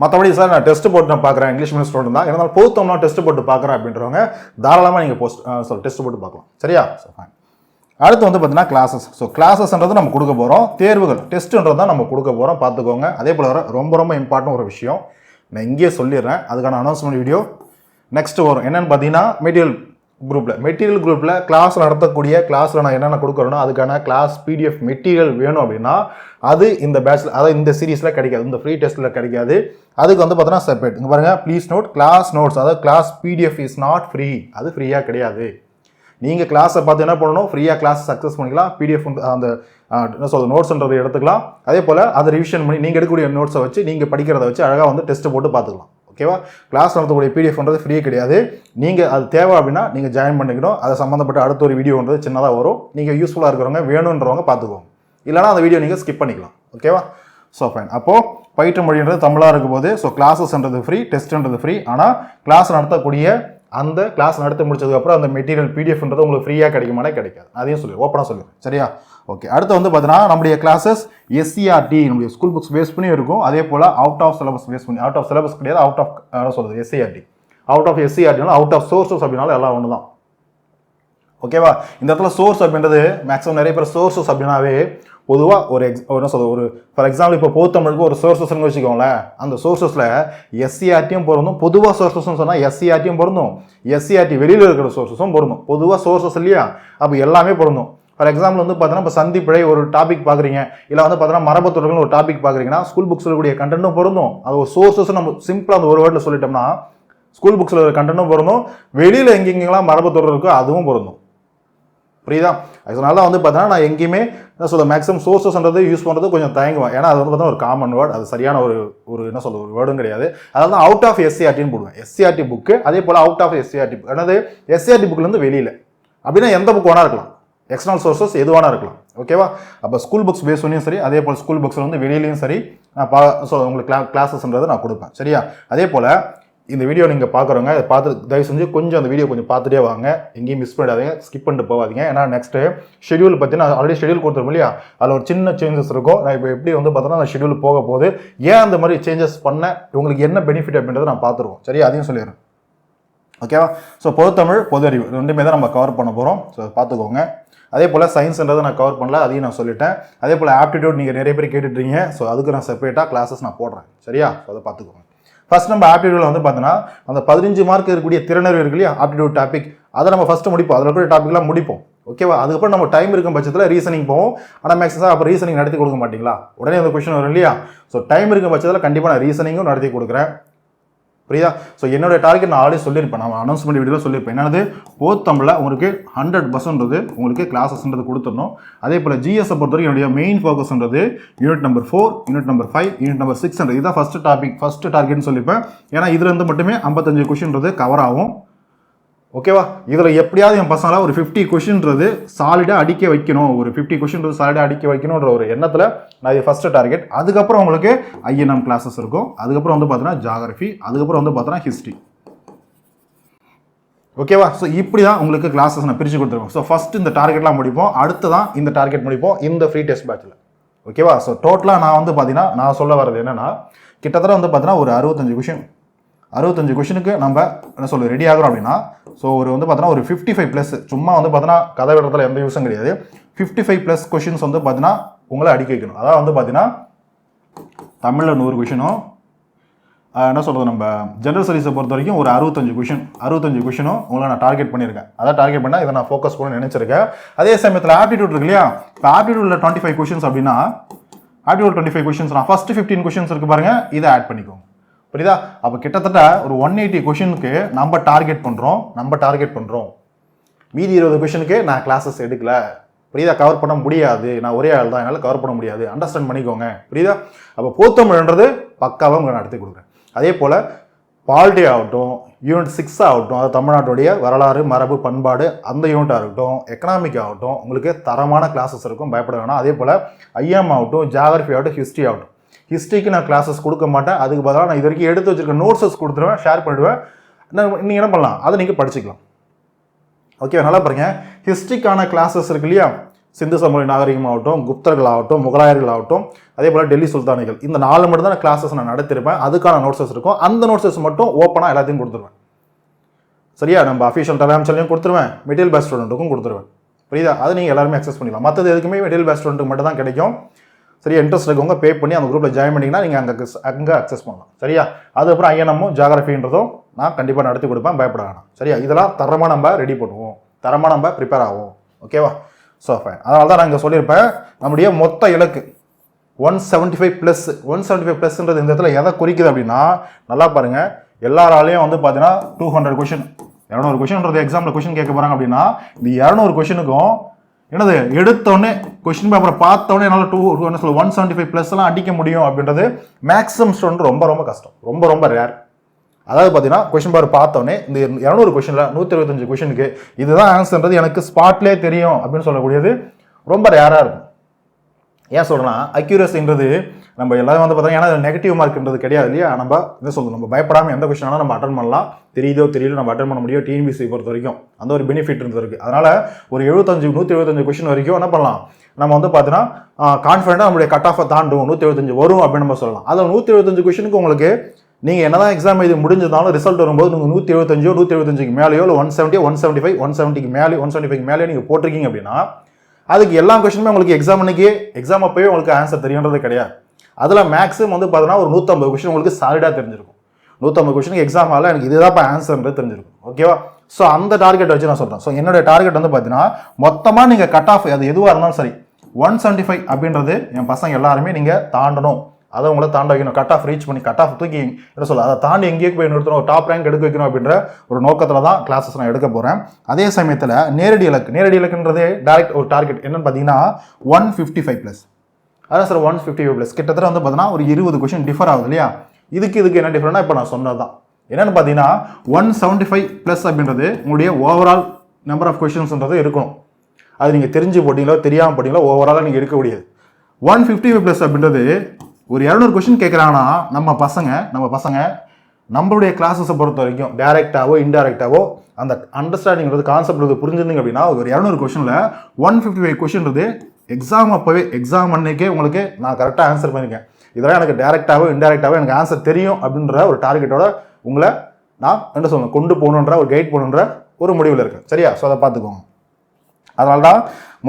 மற்றபடி சார் நான் டெஸ்ட் போட்டு நான் பார்க்குறேன். இங்கிலீஷ் மீடியம் ஸ்டூடெண்ட் தான். இருந்தாலும் பொருத்தம்னா டெஸ்ட் போட்டு பார்க்குறேன் அப்படின்றவங்க தாராளமாக நீங்கள் போஸ்ட் சாரி டெஸ்ட் போட்டு பார்க்கலாம். சரியா? சார் ஃபைன் அடுத்து வந்து பார்த்தீங்கன்னா கிளாஸஸ் ஸோ கிளாஸஸ்ன்றது நம்ம கொடுக்க போகிறோம் தேர்வுகள் டெஸ்ட்டுன்றது தான் நம்ம கொடுக்க போகிறோம் பார்த்துக்கோங்க. அதே போல் வர ரொம்ப ரொம்ப இம்பார்ட்டன் ஒரு விஷயம். நான் இங்கேயே சொல்லிடுறேன். அதுக்கான அனௌன்ஸ்மெண்ட் வீடியோ நெக்ஸ்ட் வரும். என்னென்னு பார்த்தீங்கன்னா மெட்டீரியல் குரூப்பில் மெட்டீரியல் குரூப்பில் கிளாஸ் நடத்தக்கூடிய கிளாஸில் நான் என்னென்ன கொடுக்குறேனோ அதுக்கான கிளாஸ் பிடிஎஃப் மெட்டீரியல் வேணும் அப்படின்னா அது இந்த பேட்சில் அதாவது இந்த சீரீஸில் கிடைக்காது இந்த ஃப்ரீ டெஸ்ட்டில் கிடைக்காது. அதுக்கு வந்து பார்த்தோன்னா செப்பரேட் இங்கே பாருங்கள் ப்ளீஸ் நோட் கிளாஸ் நோட்ஸ் அதாவது class PDF is not free அது ஃப்ரீயாக கிடையாது. நீங்கள் கிளாஸை பார்த்து என்ன பண்ணணும் ஃப்ரீயாக கிளாஸ் சக்ஸஸ் பண்ணிக்கலாம் பிடிஎஃப் அந்த என்ன சொல்கிறது நோட்ஸ்ன்றதை எடுத்துக்கலாம். அதே போல் அதை ரிவிஷன் பண்ணி நீங்கள் எடுக்கக்கூடிய நோட்ஸை வச்சு நீங்கள் படிக்கிறத வச்சு அழகாக வந்து டெஸ்ட்டு போட்டு பார்த்துக்கலாம். ஓகேவா? கிளாஸ் நடத்தக்கூடிய பிடிஎஃப்ன்றது ஃப்ரீ கிடையாது. நீங்கள் அது தேவை அப்படின்னா நீங்கள் ஜாயின் பண்ணிக்கணும். அதை சம்மந்தப்பட்ட அடுத்த ஒரு வீடியோன்றது சின்னதாக வரும். நீங்கள் யூஸ்ஃபுல்லாக இருக்கிறவங்க வேணுன்றவங்க பார்த்துக்கோங்க. இல்லைனா அந்த வீடியோ நீங்கள் ஸ்கிப் பண்ணிக்கலாம். ஓகேவா? ஸோ ஃபைன் அப்போது பயிற்று மொழின்றது தமிழாக இருக்கும்போது ஸோ கிளாஸஸ்ன்றது ஃப்ரீ டெஸ்ட்ன்றது ஃப்ரீ ஆனால் கிளாஸ் நடத்தக்கூடிய அந்த கிளாஸ் நடத்தி முடிச்சதுக்கப்புறம் அந்த மெட்டீரியல் பிடிஎஃப்ன்றது உங்களுக்கு ஃப்ரீயாக கிடைக்குமானே கிடைக்காது. அதையும் சொல்லி ஓப்பனாக சொல்லுவேன் சரியா? ஓகே அடுத்து வந்து பார்த்தீங்கன்னா நம்முடைய கிளாஸஸ் எஸ்சிஆர்டி நம்முடைய ஸ்கூல் புக்ஸ் பேஸ் பண்ணி இருக்கும். அதே போல் அவுட் ஆஃப் சிலபஸ் பேஸ் பண்ணி அவுட் ஆஃப் சிலபஸ் கிடையாது அவுட் ஆஃப் என்ன சொல்றது எஸ்சிஆர்டி அவுட் ஆஃப் எஸ்சிஆர்டினாலும் அவுட் ஆஃப் சோர்ஸஸ் அப்படின்னாலும் எல்லாம் ஒன்று தான் ஓகேவா இந்த இடத்துல சோர்ஸ் அப்படின்றது மேக்ஸிமம் நிறைய பேர் சோர்ஸஸ் அப்படின்னாவே பொதுவாக ஒரு எக்ஸ் என்ன சொல்றது ஒரு ஃபார் எக்ஸாம்பிள் இப்போ பொதுத்தமிழுக்கு ஒரு சோர்சஸ்னு வச்சுக்கோங்களேன். அந்த சோர்சஸில் எஸ்சிஆர்டியும் பொருந்தும். பொதுவாக சோர்சஸ்னு சொன்னால் எஸ்சிஆர்டியும் பொருந்தும். எஸ்சிஆர்டி வெளியில் இருக்கிற சோர்சஸும் பொருந்தும். பொதுவாக சோர்சஸ் இல்லையா? அப்போ எல்லாமே பொருந்தும். ஃபார் எக்ஸாம்பிள் வந்து பார்த்தீங்கன்னா இப்போ சந்திப்பிழை ஒரு டாபிக் பார்க்குறீங்க இல்லை வந்து பார்த்தீங்கன்னா மரபத்தொடர்கள் ஒரு டாபிக் பார்க்குறீங்கன்னா ஸ்கூல் புக்ஸில் இருக்கக்கூடிய கண்டென்ட்டும் பொருந்தும். அது ஒரு சோர்சஸ் நம்ம சிம்பிளாக அந்த ஒரு வேர்டில் சொல்லிட்டோம்னா ஸ்கூல் புக்ஸில் ஒரு கண்டென்ட்டும் பொருந்தும். வெளியில் எங்கெங்கெல்லாம் மரபத்தொடர் இருக்கோ அதுவும் பொருந்தும். புரியுதா? அதனால வந்து பார்த்தீங்கன்னா நான் எங்கேயுமே என்ன சொல்ல மேக்ஸிமம் சோர்ஸஸ்ன்றது யூஸ் பண்ணுறது கொஞ்சம் தயங்குவேன். ஏன்னா அது வந்து பார்த்தீங்கன்னா ஒரு காமன் வேர்ட் அது சரியான ஒரு ஒரு என்ன சொல்ல ஒரு வேர்டும் கிடையாது. அதாவது அவுட் ஆஃப் எஸ்சிஆர்டின்னு போடுவேன். எஸ்சிஆர்டி புக்கு அதே போல் அவுட் ஆஃப் எஸ்சிஆர்டி புக் அதாவது எஸ்சிஆர்டி புக்லேருந்து வெளியில். அப்படின்னா எந்த புக் வேணா இருக்கலாம். எக்ஸ்டர்னல் சோர்ஸஸ் எது இருக்கலாம். ஓகேவா அப்போ ஸ்கூல் புக்ஸ் பேஸ்லையும் சரி அதே போல் ஸ்கூல் புக்ஸில் வந்து வெளியிலையும் சரி நான் பா ஸோ உங்களுக்கு கிளா கிளாஸஸ்ன்றதை நான் கொடுப்பேன். சரியா? அதே போல் இந்த வீடியோ நீங்கள் பார்க்குறவங்க அதை பார்த்து தயவு செஞ்சு கொஞ்சம் அந்த வீடியோ கொஞ்சம் பார்த்துட்டே வாங்க. எங்கேயும் மிஸ் பண்ணிடாதீங்க ஸ்கிப் பண்ணிட்டு போகாதீங்க. ஏன்னா நெக்ஸ்ட்டு ஷெடியூல் பற்றி நான் ஆல்ரெடி ஷெடியூல் கொடுத்துருவோம் இல்லையா? அதில் ஒரு சின்ன சேஞ்சஸ் இருக்கும் நான் இப்போ எப்படி வந்து பார்த்தோன்னா அந்த ஷெடியூல் போக போகுது ஏன் அந்த மாதிரி சேஞ்சஸ் பண்ண உங்களுக்கு என்ன பெனிஃபிட் அப்படின்றத நான் பார்த்துருவோம். சரியா? அதையும் சொல்லிடுறேன். ஓகேவா ஸோ பொதுத்தமிழ் பொது அறிவு. ரெண்டுமே தான் நம்ம கவர் பண்ண போகிறோம் ஸோ பார்த்துக்கோங்க. அதே போல் சயின்ஸ்ன்றதை நான் கவர் பண்ணல அதையும் நான் சொல்லிட்டேன். அதே போல் ஆப்டிடியூட் நீங்கள் நிறைய பேர் கேட்டுட்ருக்கீங்க ஸோ அதுக்கு நான் செப்பரேட்டாக கிளாஸஸ் நான் போடுறேன். சரியா? ஸோ அதை பார்த்துக்கோங்க. ஃபர்ஸ்ட் நம்ம ஆப்டிடியூட்ல வந்து பார்த்தீங்கன்னா அந்த பதினஞ்சு மார்க் இருக்கக்கூடிய திறனறிவு இருக்கு இல்லையா? ஆப்டிடியூட் டாபிக் அதை நம்ம ஃபஸ்ட்டு முடிப்போம். அதில் இருக்கிற டாப்பிக்லாம் முடிப்போம். ஓகேவா அதுக்கப்புறம் நம்ம டைம் இருக்கும் பட்சத்தில் ரீசனிங் போவோம். ஆனால் மேக்ஸிமம் அப்போ ரீசனிங் நடத்தி கொடுக்க மாட்டீங்களா? உடனே அந்த கொஷின் வரும் இல்லையா? ஸோ டைம் இருக்கும் பட்சத்தில் கண்டிப்பாக நான் ரீசனிங்கும் நடத்தி கொடுக்குறேன். புரியுதா? ஸோ என்னோட டார்கெட் நான் ஆல்ரெடி சொல்லியிருப்பேன். நான் அனௌன்ஸ்மெண்ட் வீடியோவில் சொல்லியிருப்பேன். என்னது? போத் தமிழில் உங்களுக்கு ஹண்ட்ரட் பர்சன்ட்றது உங்களுக்கு கிளாஸஸ்ன்றது கொடுத்துடணும். அதே போல் ஜிஎஸ்ஸை பொறுத்த வரைக்கும் என்னுடைய main ஃபோக்கஸ்ன்றது unit number four unit number five unit number six இதுதான் ஃபஸ்ட் டாபிக் ஃபஸ்ட் டார்கெட்னு சொல்லியிருப்பேன் ஏன்னா இதுலேருந்து மட்டுமே ஐம்பத்தஞ்சு கொஷின்றது கவர் ஆகும். ஓகேவா? இதில் எப்படியாவது என் பசங்களாக ஒரு ஃபிஃப்டி கொஷின்றது சாலிடாக அடிக்க வைக்கணும். ஒரு ஃபிஃப்டி கொஷின்றது சாலிடாக அடிக்க வைக்கணுன்ற ஒரு எண்ணத்தில் நான் இது ஃபஸ்ட்டு டார்கெட் அதுக்கப்புறம் உங்களுக்கு ஐஎன்எம் கிளாஸஸ் இருக்கும். அதுக்கப்புறம் வந்து பார்த்தீங்கன்னா ஜாகிரஃபி அதுக்கப்புறம் வந்து பார்த்தீங்கன்னா ஹிஸ்ட்ரி ஓகேவா? ஸோ இப்படி தான் உங்களுக்கு கிளாஸஸ் நான் பிரித்து கொடுத்துருக்கோம் ஸோ ஃபஸ்ட் இந்த டார்கெட்லாம் முடிப்போம். அடுத்து தான் இந்த டார்கெட் முடிப்போம். இந்த ஃப்ரீ டெஸ்ட் பேட்சில் ஓகேவா? ஸோ டோட்டலாக நான் வந்து பார்த்தீங்கன்னா நான் சொல்ல வர்றது என்னன்னா கிட்டத்தட்ட வந்து பார்த்தீங்கன்னா ஒரு அறுபத்தஞ்சு கொஷின் அறுபத்தஞ்சு கொஷினுக்கு நம்ம என்ன சொல்ல ரெடி ஆகிறோம் அப்படின்னா ஸோ ஒரு வந்து பார்த்தீங்கன்னா ஒரு ஃபிஃப்டி ஃபைவ் ப்ளஸ் சும்மா வந்து பார்த்தீங்கன்னா கதை விடத்தில் எந்த யூஸும் கிடையாது. ஃபிஃப்டி ஃபைவ் ப்ளஸ் கொஷின்ஸ் வந்து பார்த்தீங்கன்னா உங்களை அடிக்க வைக்கணும். அதாவது வந்து பார்த்தீங்கன்னா தமிழில் நூறு கொஷினும் என்ன சொல்கிறது நம்ம ஜென்ரல் ஸ்டடீஸை பொறுத்த வரைக்கும் ஒரு அறுபத்தஞ்சு கொஷின் அறுபத்தஞ்சு கொஷினும் உங்களை நான் டார்கெட் பண்ணியிருக்கேன். அதான் டார்கெட் பண்ணால் இதை நான் ஃபோக்கஸ் பண்ண நினச்சிருக்கேன். அதே சமயத்தில் ஆப்டிடியூட் இருக்கு இல்லையா? இப்போ ஆப்டிடியூடில் டுவெண்ட்டி ஃபைவ் கொஷின்ஸ் அப்படின்னா ஆப்டிடியூட் டுவெண்ட்டி ஃபைவ் கொஷின்ஸ் நான் ஃபஸ்ட்டு ஃபிஃப்டீன் கொஷின்ஸ் இருக்கு பாருங்கள் இதை ஆட் பண்ணிக்கோங்க. புரியுதா? அப்போ கிட்டத்தட்ட ஒரு ஒன் எயிட்டி கொஷினுக்கு நம்ம டார்கெட் பண்ணுறோம் நம்ம டார்கெட் பண்ணுறோம் மீதி இருபது கொஷனுக்கு நான் கிளாஸஸ் எடுக்கல. புரியுதா? கவர் பண்ண முடியாது. நான் ஒரே ஆள் தான். என்னால் கவர் பண்ண முடியாது. அண்டர்ஸ்டாண்ட் பண்ணிக்கோங்க. புரியுதா? அப்போ போத்தமிழ்ன்றது பக்காவாக உங்களுக்கு நடத்தி கொடுக்குறேன். அதே போல் பால்டே ஆகட்டும் யூனிட் சிக்ஸ் ஆகட்டும் அது தமிழ்நாட்டுடைய வரலாறு மரபு பண்பாடு அந்த யூனிட்டாக இருக்கட்டும் எக்கனாமிக் ஆகட்டும் உங்களுக்கு தரமான கிளாஸஸ் இருக்கும். பயப்பட வேணாம். அதே போல் ஐஎம் ஆகட்டும் ஜாகிரஃபி ஆகட்டும் ஹிஸ்ட்ரி ஆகட்டும். ஹிஸ்ட்ரிக்கு நான் கிளாஸஸ் கொடுக்க மாட்டேன். அதுக்கு பதிலாக நான் இது வரைக்கும் எடுத்து வச்சிருக்க நோட்ஸஸ் கொடுத்துருவேன் ஷேர் பண்ணிடுவேன். நீங்கள் என்ன பண்ணலாம்? அதை நீங்கள் படிச்சுக்கலாம். ஓகே நல்லா பாருங்க. ஹிஸ்ட்ரிக்கான கிளாஸஸ் இருக்கு இல்லையா? சிந்து சமூக நாகரிகமாகட்டும் குப்தர்கள் ஆகட்டும் முகலாயர்கள் ஆகட்டும் அதே போல் டெல்லி சுல்தானிகள். இந்த நாலு மட்டும் தான் கிளாஸஸ் நான் நடத்திருப்பேன். அதுக்கான நோட்ஸஸ் இருக்கும். அந்த நோட்ஸஸ் மட்டும் ஓப்பனாக எல்லாத்தையும் கொடுத்துருவேன். சரியா? நம்ம அஃபிஷியல் டெலாம் கொடுத்துருவேன். மெட்டீரியல் பேஸ்ட் ஸ்டூடெண்ட்டுக்கும் கொடுத்துருவேன். புரியுதா? அது நீங்கள் எல்லாருமே அக்சஸ் பண்ணிக்கலாம். மற்றது எதுக்குமே மெட்டீரியல் பேஸ் ஸ்டூடெண்ட்டுக்கு மட்டும் தான் கிடைக்கும். சரியா இன்ட்ரெஸ்ட் இருக்கவங்க பே பண்ணி அந்த குரூப்பில் ஜாயின் பண்ணிங்கன்னா நீங்கள் அங்கே அங்கே அக்சஸ் பண்ணலாம். சரியா? அதுக்கப்புறம் ஐஎன்எம்மும் ஜாகிரஃபின்றதும் நான் கண்டிப்பாக நடத்தி கொடுப்பேன். பயப்பட வேணாம். சரியா? இதெல்லாம் தரமாக நம்ம ரெடி பண்ணுவோம். தரமாக நம்ம ப்ரிப்பேர் ஆகும் ஓகேவா ஸோ ஃபைன் அதனால தான் நான் இங்கே சொல்லியிருப்பேன். நம்முடைய மொத்த இலக்கு one seventy five plus one seventy five ப்ளஸ்ன்றது இந்த இடத்துல எதை குறிக்குது அப்படின்னா நல்லா பாருங்கள் எல்லாராலையும் வந்து பார்த்தீங்கன்னா டூ ஹண்ட்ரட் கொஷின் இரநூறு கொஷின்றது எக்ஸாமில் கொஷின் கேட்க போகிறாங்க அப்படின்னா இந்த இரநூறு கொஷினுக்கும் என்னது எடுத்தோடனே கொஷின் பேப்பரை பார்த்தோன்னே என்னால் டூ என்ன சொல்ல ஒன் செவன்ட்டி ஃபைவ் ப்ளஸ்லாம் அடிக்க முடியும் அப்படின்றது மேக்ஸிமம் ஸ்டூடெண்ட் ரொம்ப ரொம்ப கஷ்டம். ரொம்ப ரொம்ப ரேர் அதாவது பார்த்தீங்கன்னா கொஷின் பேர் பார்த்தோன்னே இந்த இரநூறு கொஷினில் நூற்றி இருபத்தஞ்சு கொஷினுக்கு இதுதான் ஆன்சர்ன்றது எனக்கு ஸ்பாட்லேயே தெரியும் அப்படின்னு சொல்லக்கூடியது ரொம்ப ரேராக இருக்கும். ஏன் சொல்கிறேன்னா அக்யூரஸின்றது நம்ம எல்லாரும் வந்து பார்த்தீங்கன்னா ஏன்னா நெகட்டிவ் மார்க்ன்றது கிடையாது இல்லையா? நம்ம என்ன சொல்லணும் நம்ம பயப்படாமல் எந்த கொஸ்டின் நம்ம அட்டன் பண்ணலாம். தெரியுதோ தெரியல நம்ம அட்டன் பண்ண முடியும் டிஎன்பிசி பொறுத்த வரைக்கும். அந்த ஒரு பெனிஃபிட் இருந்திருக்கு. இருக்குது அதனால் ஒரு எழுபத்தஞ்சு நூற்றி எழுபத்தஞ்சு கொஸ்டின் வரைக்கும் என்ன பண்ணலாம்? நம்ம வந்து பார்த்தீங்கன்னா கான்ஃபிடென்ட்டாக நம்மளுடைய கட் ஆஃபை தாண்டும். நூற்றி எழுபத்தஞ்சு வரும் அப்படின்னு நம்ம சொல்லலாம். அதில் நூற்றி எழுபத்தஞ்சு கொஸ்டினுக்கு உங்களுக்கு நீங்கள் என்னதான் எக்ஸாம் இது முடிஞ்சதாலும் ரிசல்ட் வரும்போது நீங்கள் நூற்றி எழுபத்தஞ்சோ நூற்றி எழுபத்தஞ்சுக்கு மேலேயோ இல்லை one seventy one seventy five one செவன்ட்டிக்கு மேலே ஒன் செவன்ட்டி ஃபைவ் மேலே நீங்கள் போட்டிருக்கீங்க அப்படின்னா அதுக்கு எல்லா கொஸ்டினுமே உங்களுக்கு எக்ஸாம் அன்னைக்கு எக்ஸாம் அப்போயே உங்களுக்கு ஆன்சர் தெரியுன்றது கிடையாது. அதில் மேக்ஸிமம் வந்து பார்த்தோன்னா ஒரு நூற்றம்பது கொஷின் உங்களுக்கு சாலிடாக தெரிஞ்சிருக்கும். நூற்றம்பது கொஷனுக்கு எக்ஸாம் ஆகல எனக்கு இதுதான் இப்போ ஆன்சர்ன்றது தெரிஞ்சிருக்கும். ஓகேவா ஸோ அந்த டார்கெட் வச்சு நான் சொல்கிறேன் ஸோ என்னோட டார்கெட் வந்து பார்த்தீங்கன்னா மொத்தமாக நீங்கள் கட் ஆஃப் அது எதுவாக இருந்தாலும் சரி ஒன் செவன்ட்டி ஃபைவ் அப்படின்றது என் பசங்க எல்லாருமே நீங்கள் தாண்டணும். அதை உங்களை தாண்ட வைக்கணும். கட் ஆஃப் ரீச் பண்ணி கட் ஆஃப் தூக்கி என்ன சொல்ல அதை தாண்டி எங்கேயே போய் நிறுத்தணும். டாப் ரேங்க் எடுக்க வைக்கணும் அப்படின்ற ஒரு நோக்கத்தில் தான் கிளாஸஸ் நான் எடுக்க போகிறேன் அதே சமயத்தில் நேரடி இலக்கு நேரடி இலக்குன்றதே டேரக்ட் ஒரு டார்கெட் என்னன்னு பார்த்தீங்கன்னா ஒன் ஃபிஃப்டி ஃபைவ் ப்ளஸ் அதான் sir one fifty five plus கிட்டத்தட்ட வந்து பார்த்தீங்கன்னா ஒரு இருபது கொஷின் டிஃபர் ஆகுது இல்லையா? இதுக்கு இதுக்கு என்ன டிஃபரெண்ட்னா இப்போ நான் சொன்னது தான் என்னென்னு பார்த்தீங்கன்னா ஒன் செவன்ட்டி ஃபைவ் ப்ளஸ் அப்படின்றது உங்களுடைய ஓவரால் நம்பர் ஆஃப் கொஷின்ஸ்ன்றது இருக்கணும். அது நீங்கள் தெரிஞ்சு போட்டிங்களோ தெரியாமல் போட்டிங்களோ ஓவராலாக நீங்கள் இருக்க முடியாது. ஒன் ஃபிஃப்டி ஃபைவ் ப்ளஸ் அப்படின்றது ஒரு இரநூறு கொஷின் கேட்குறாங்கன்னா நம்ம பசங்க நம்ம பசங்க நம்மளுடைய கிளாஸஸை பொறுத்த வரைக்கும் டேரெக்டாவோ இன்டெரக்டாவோ அந்த அண்டர்ஸ்டாண்டிங்கிறது கான்செப்ட் புரிஞ்சிருந்தீங்க அப்படின்னா ஒரு இரநூறு கொஷனில் ஒன் ஃபிஃப்டி ஃபைவ் கொஷின்றது எக்ஸாம் அப்போவே எக்ஸாம் அன்னைக்கே உங்களுக்கு நான் கரெக்டாக ஆன்சர் பண்ணியிருக்கேன் இதெல்லாம் எனக்கு டேரெக்டாகவோ இன்டெரக்டாகவோ எனக்கு ஆன்சர் தெரியும் அப்படின்ற ஒரு டார்கெட்டோட உங்களை நான் என்ன சொல்லணும் கொண்டு போகணுன்ற ஒரு கைட் போகணுன்ற ஒரு முடிவில் இருக்கேன். சரியா? ஸோ அதை பார்த்துக்கோங்க. அதனால தான்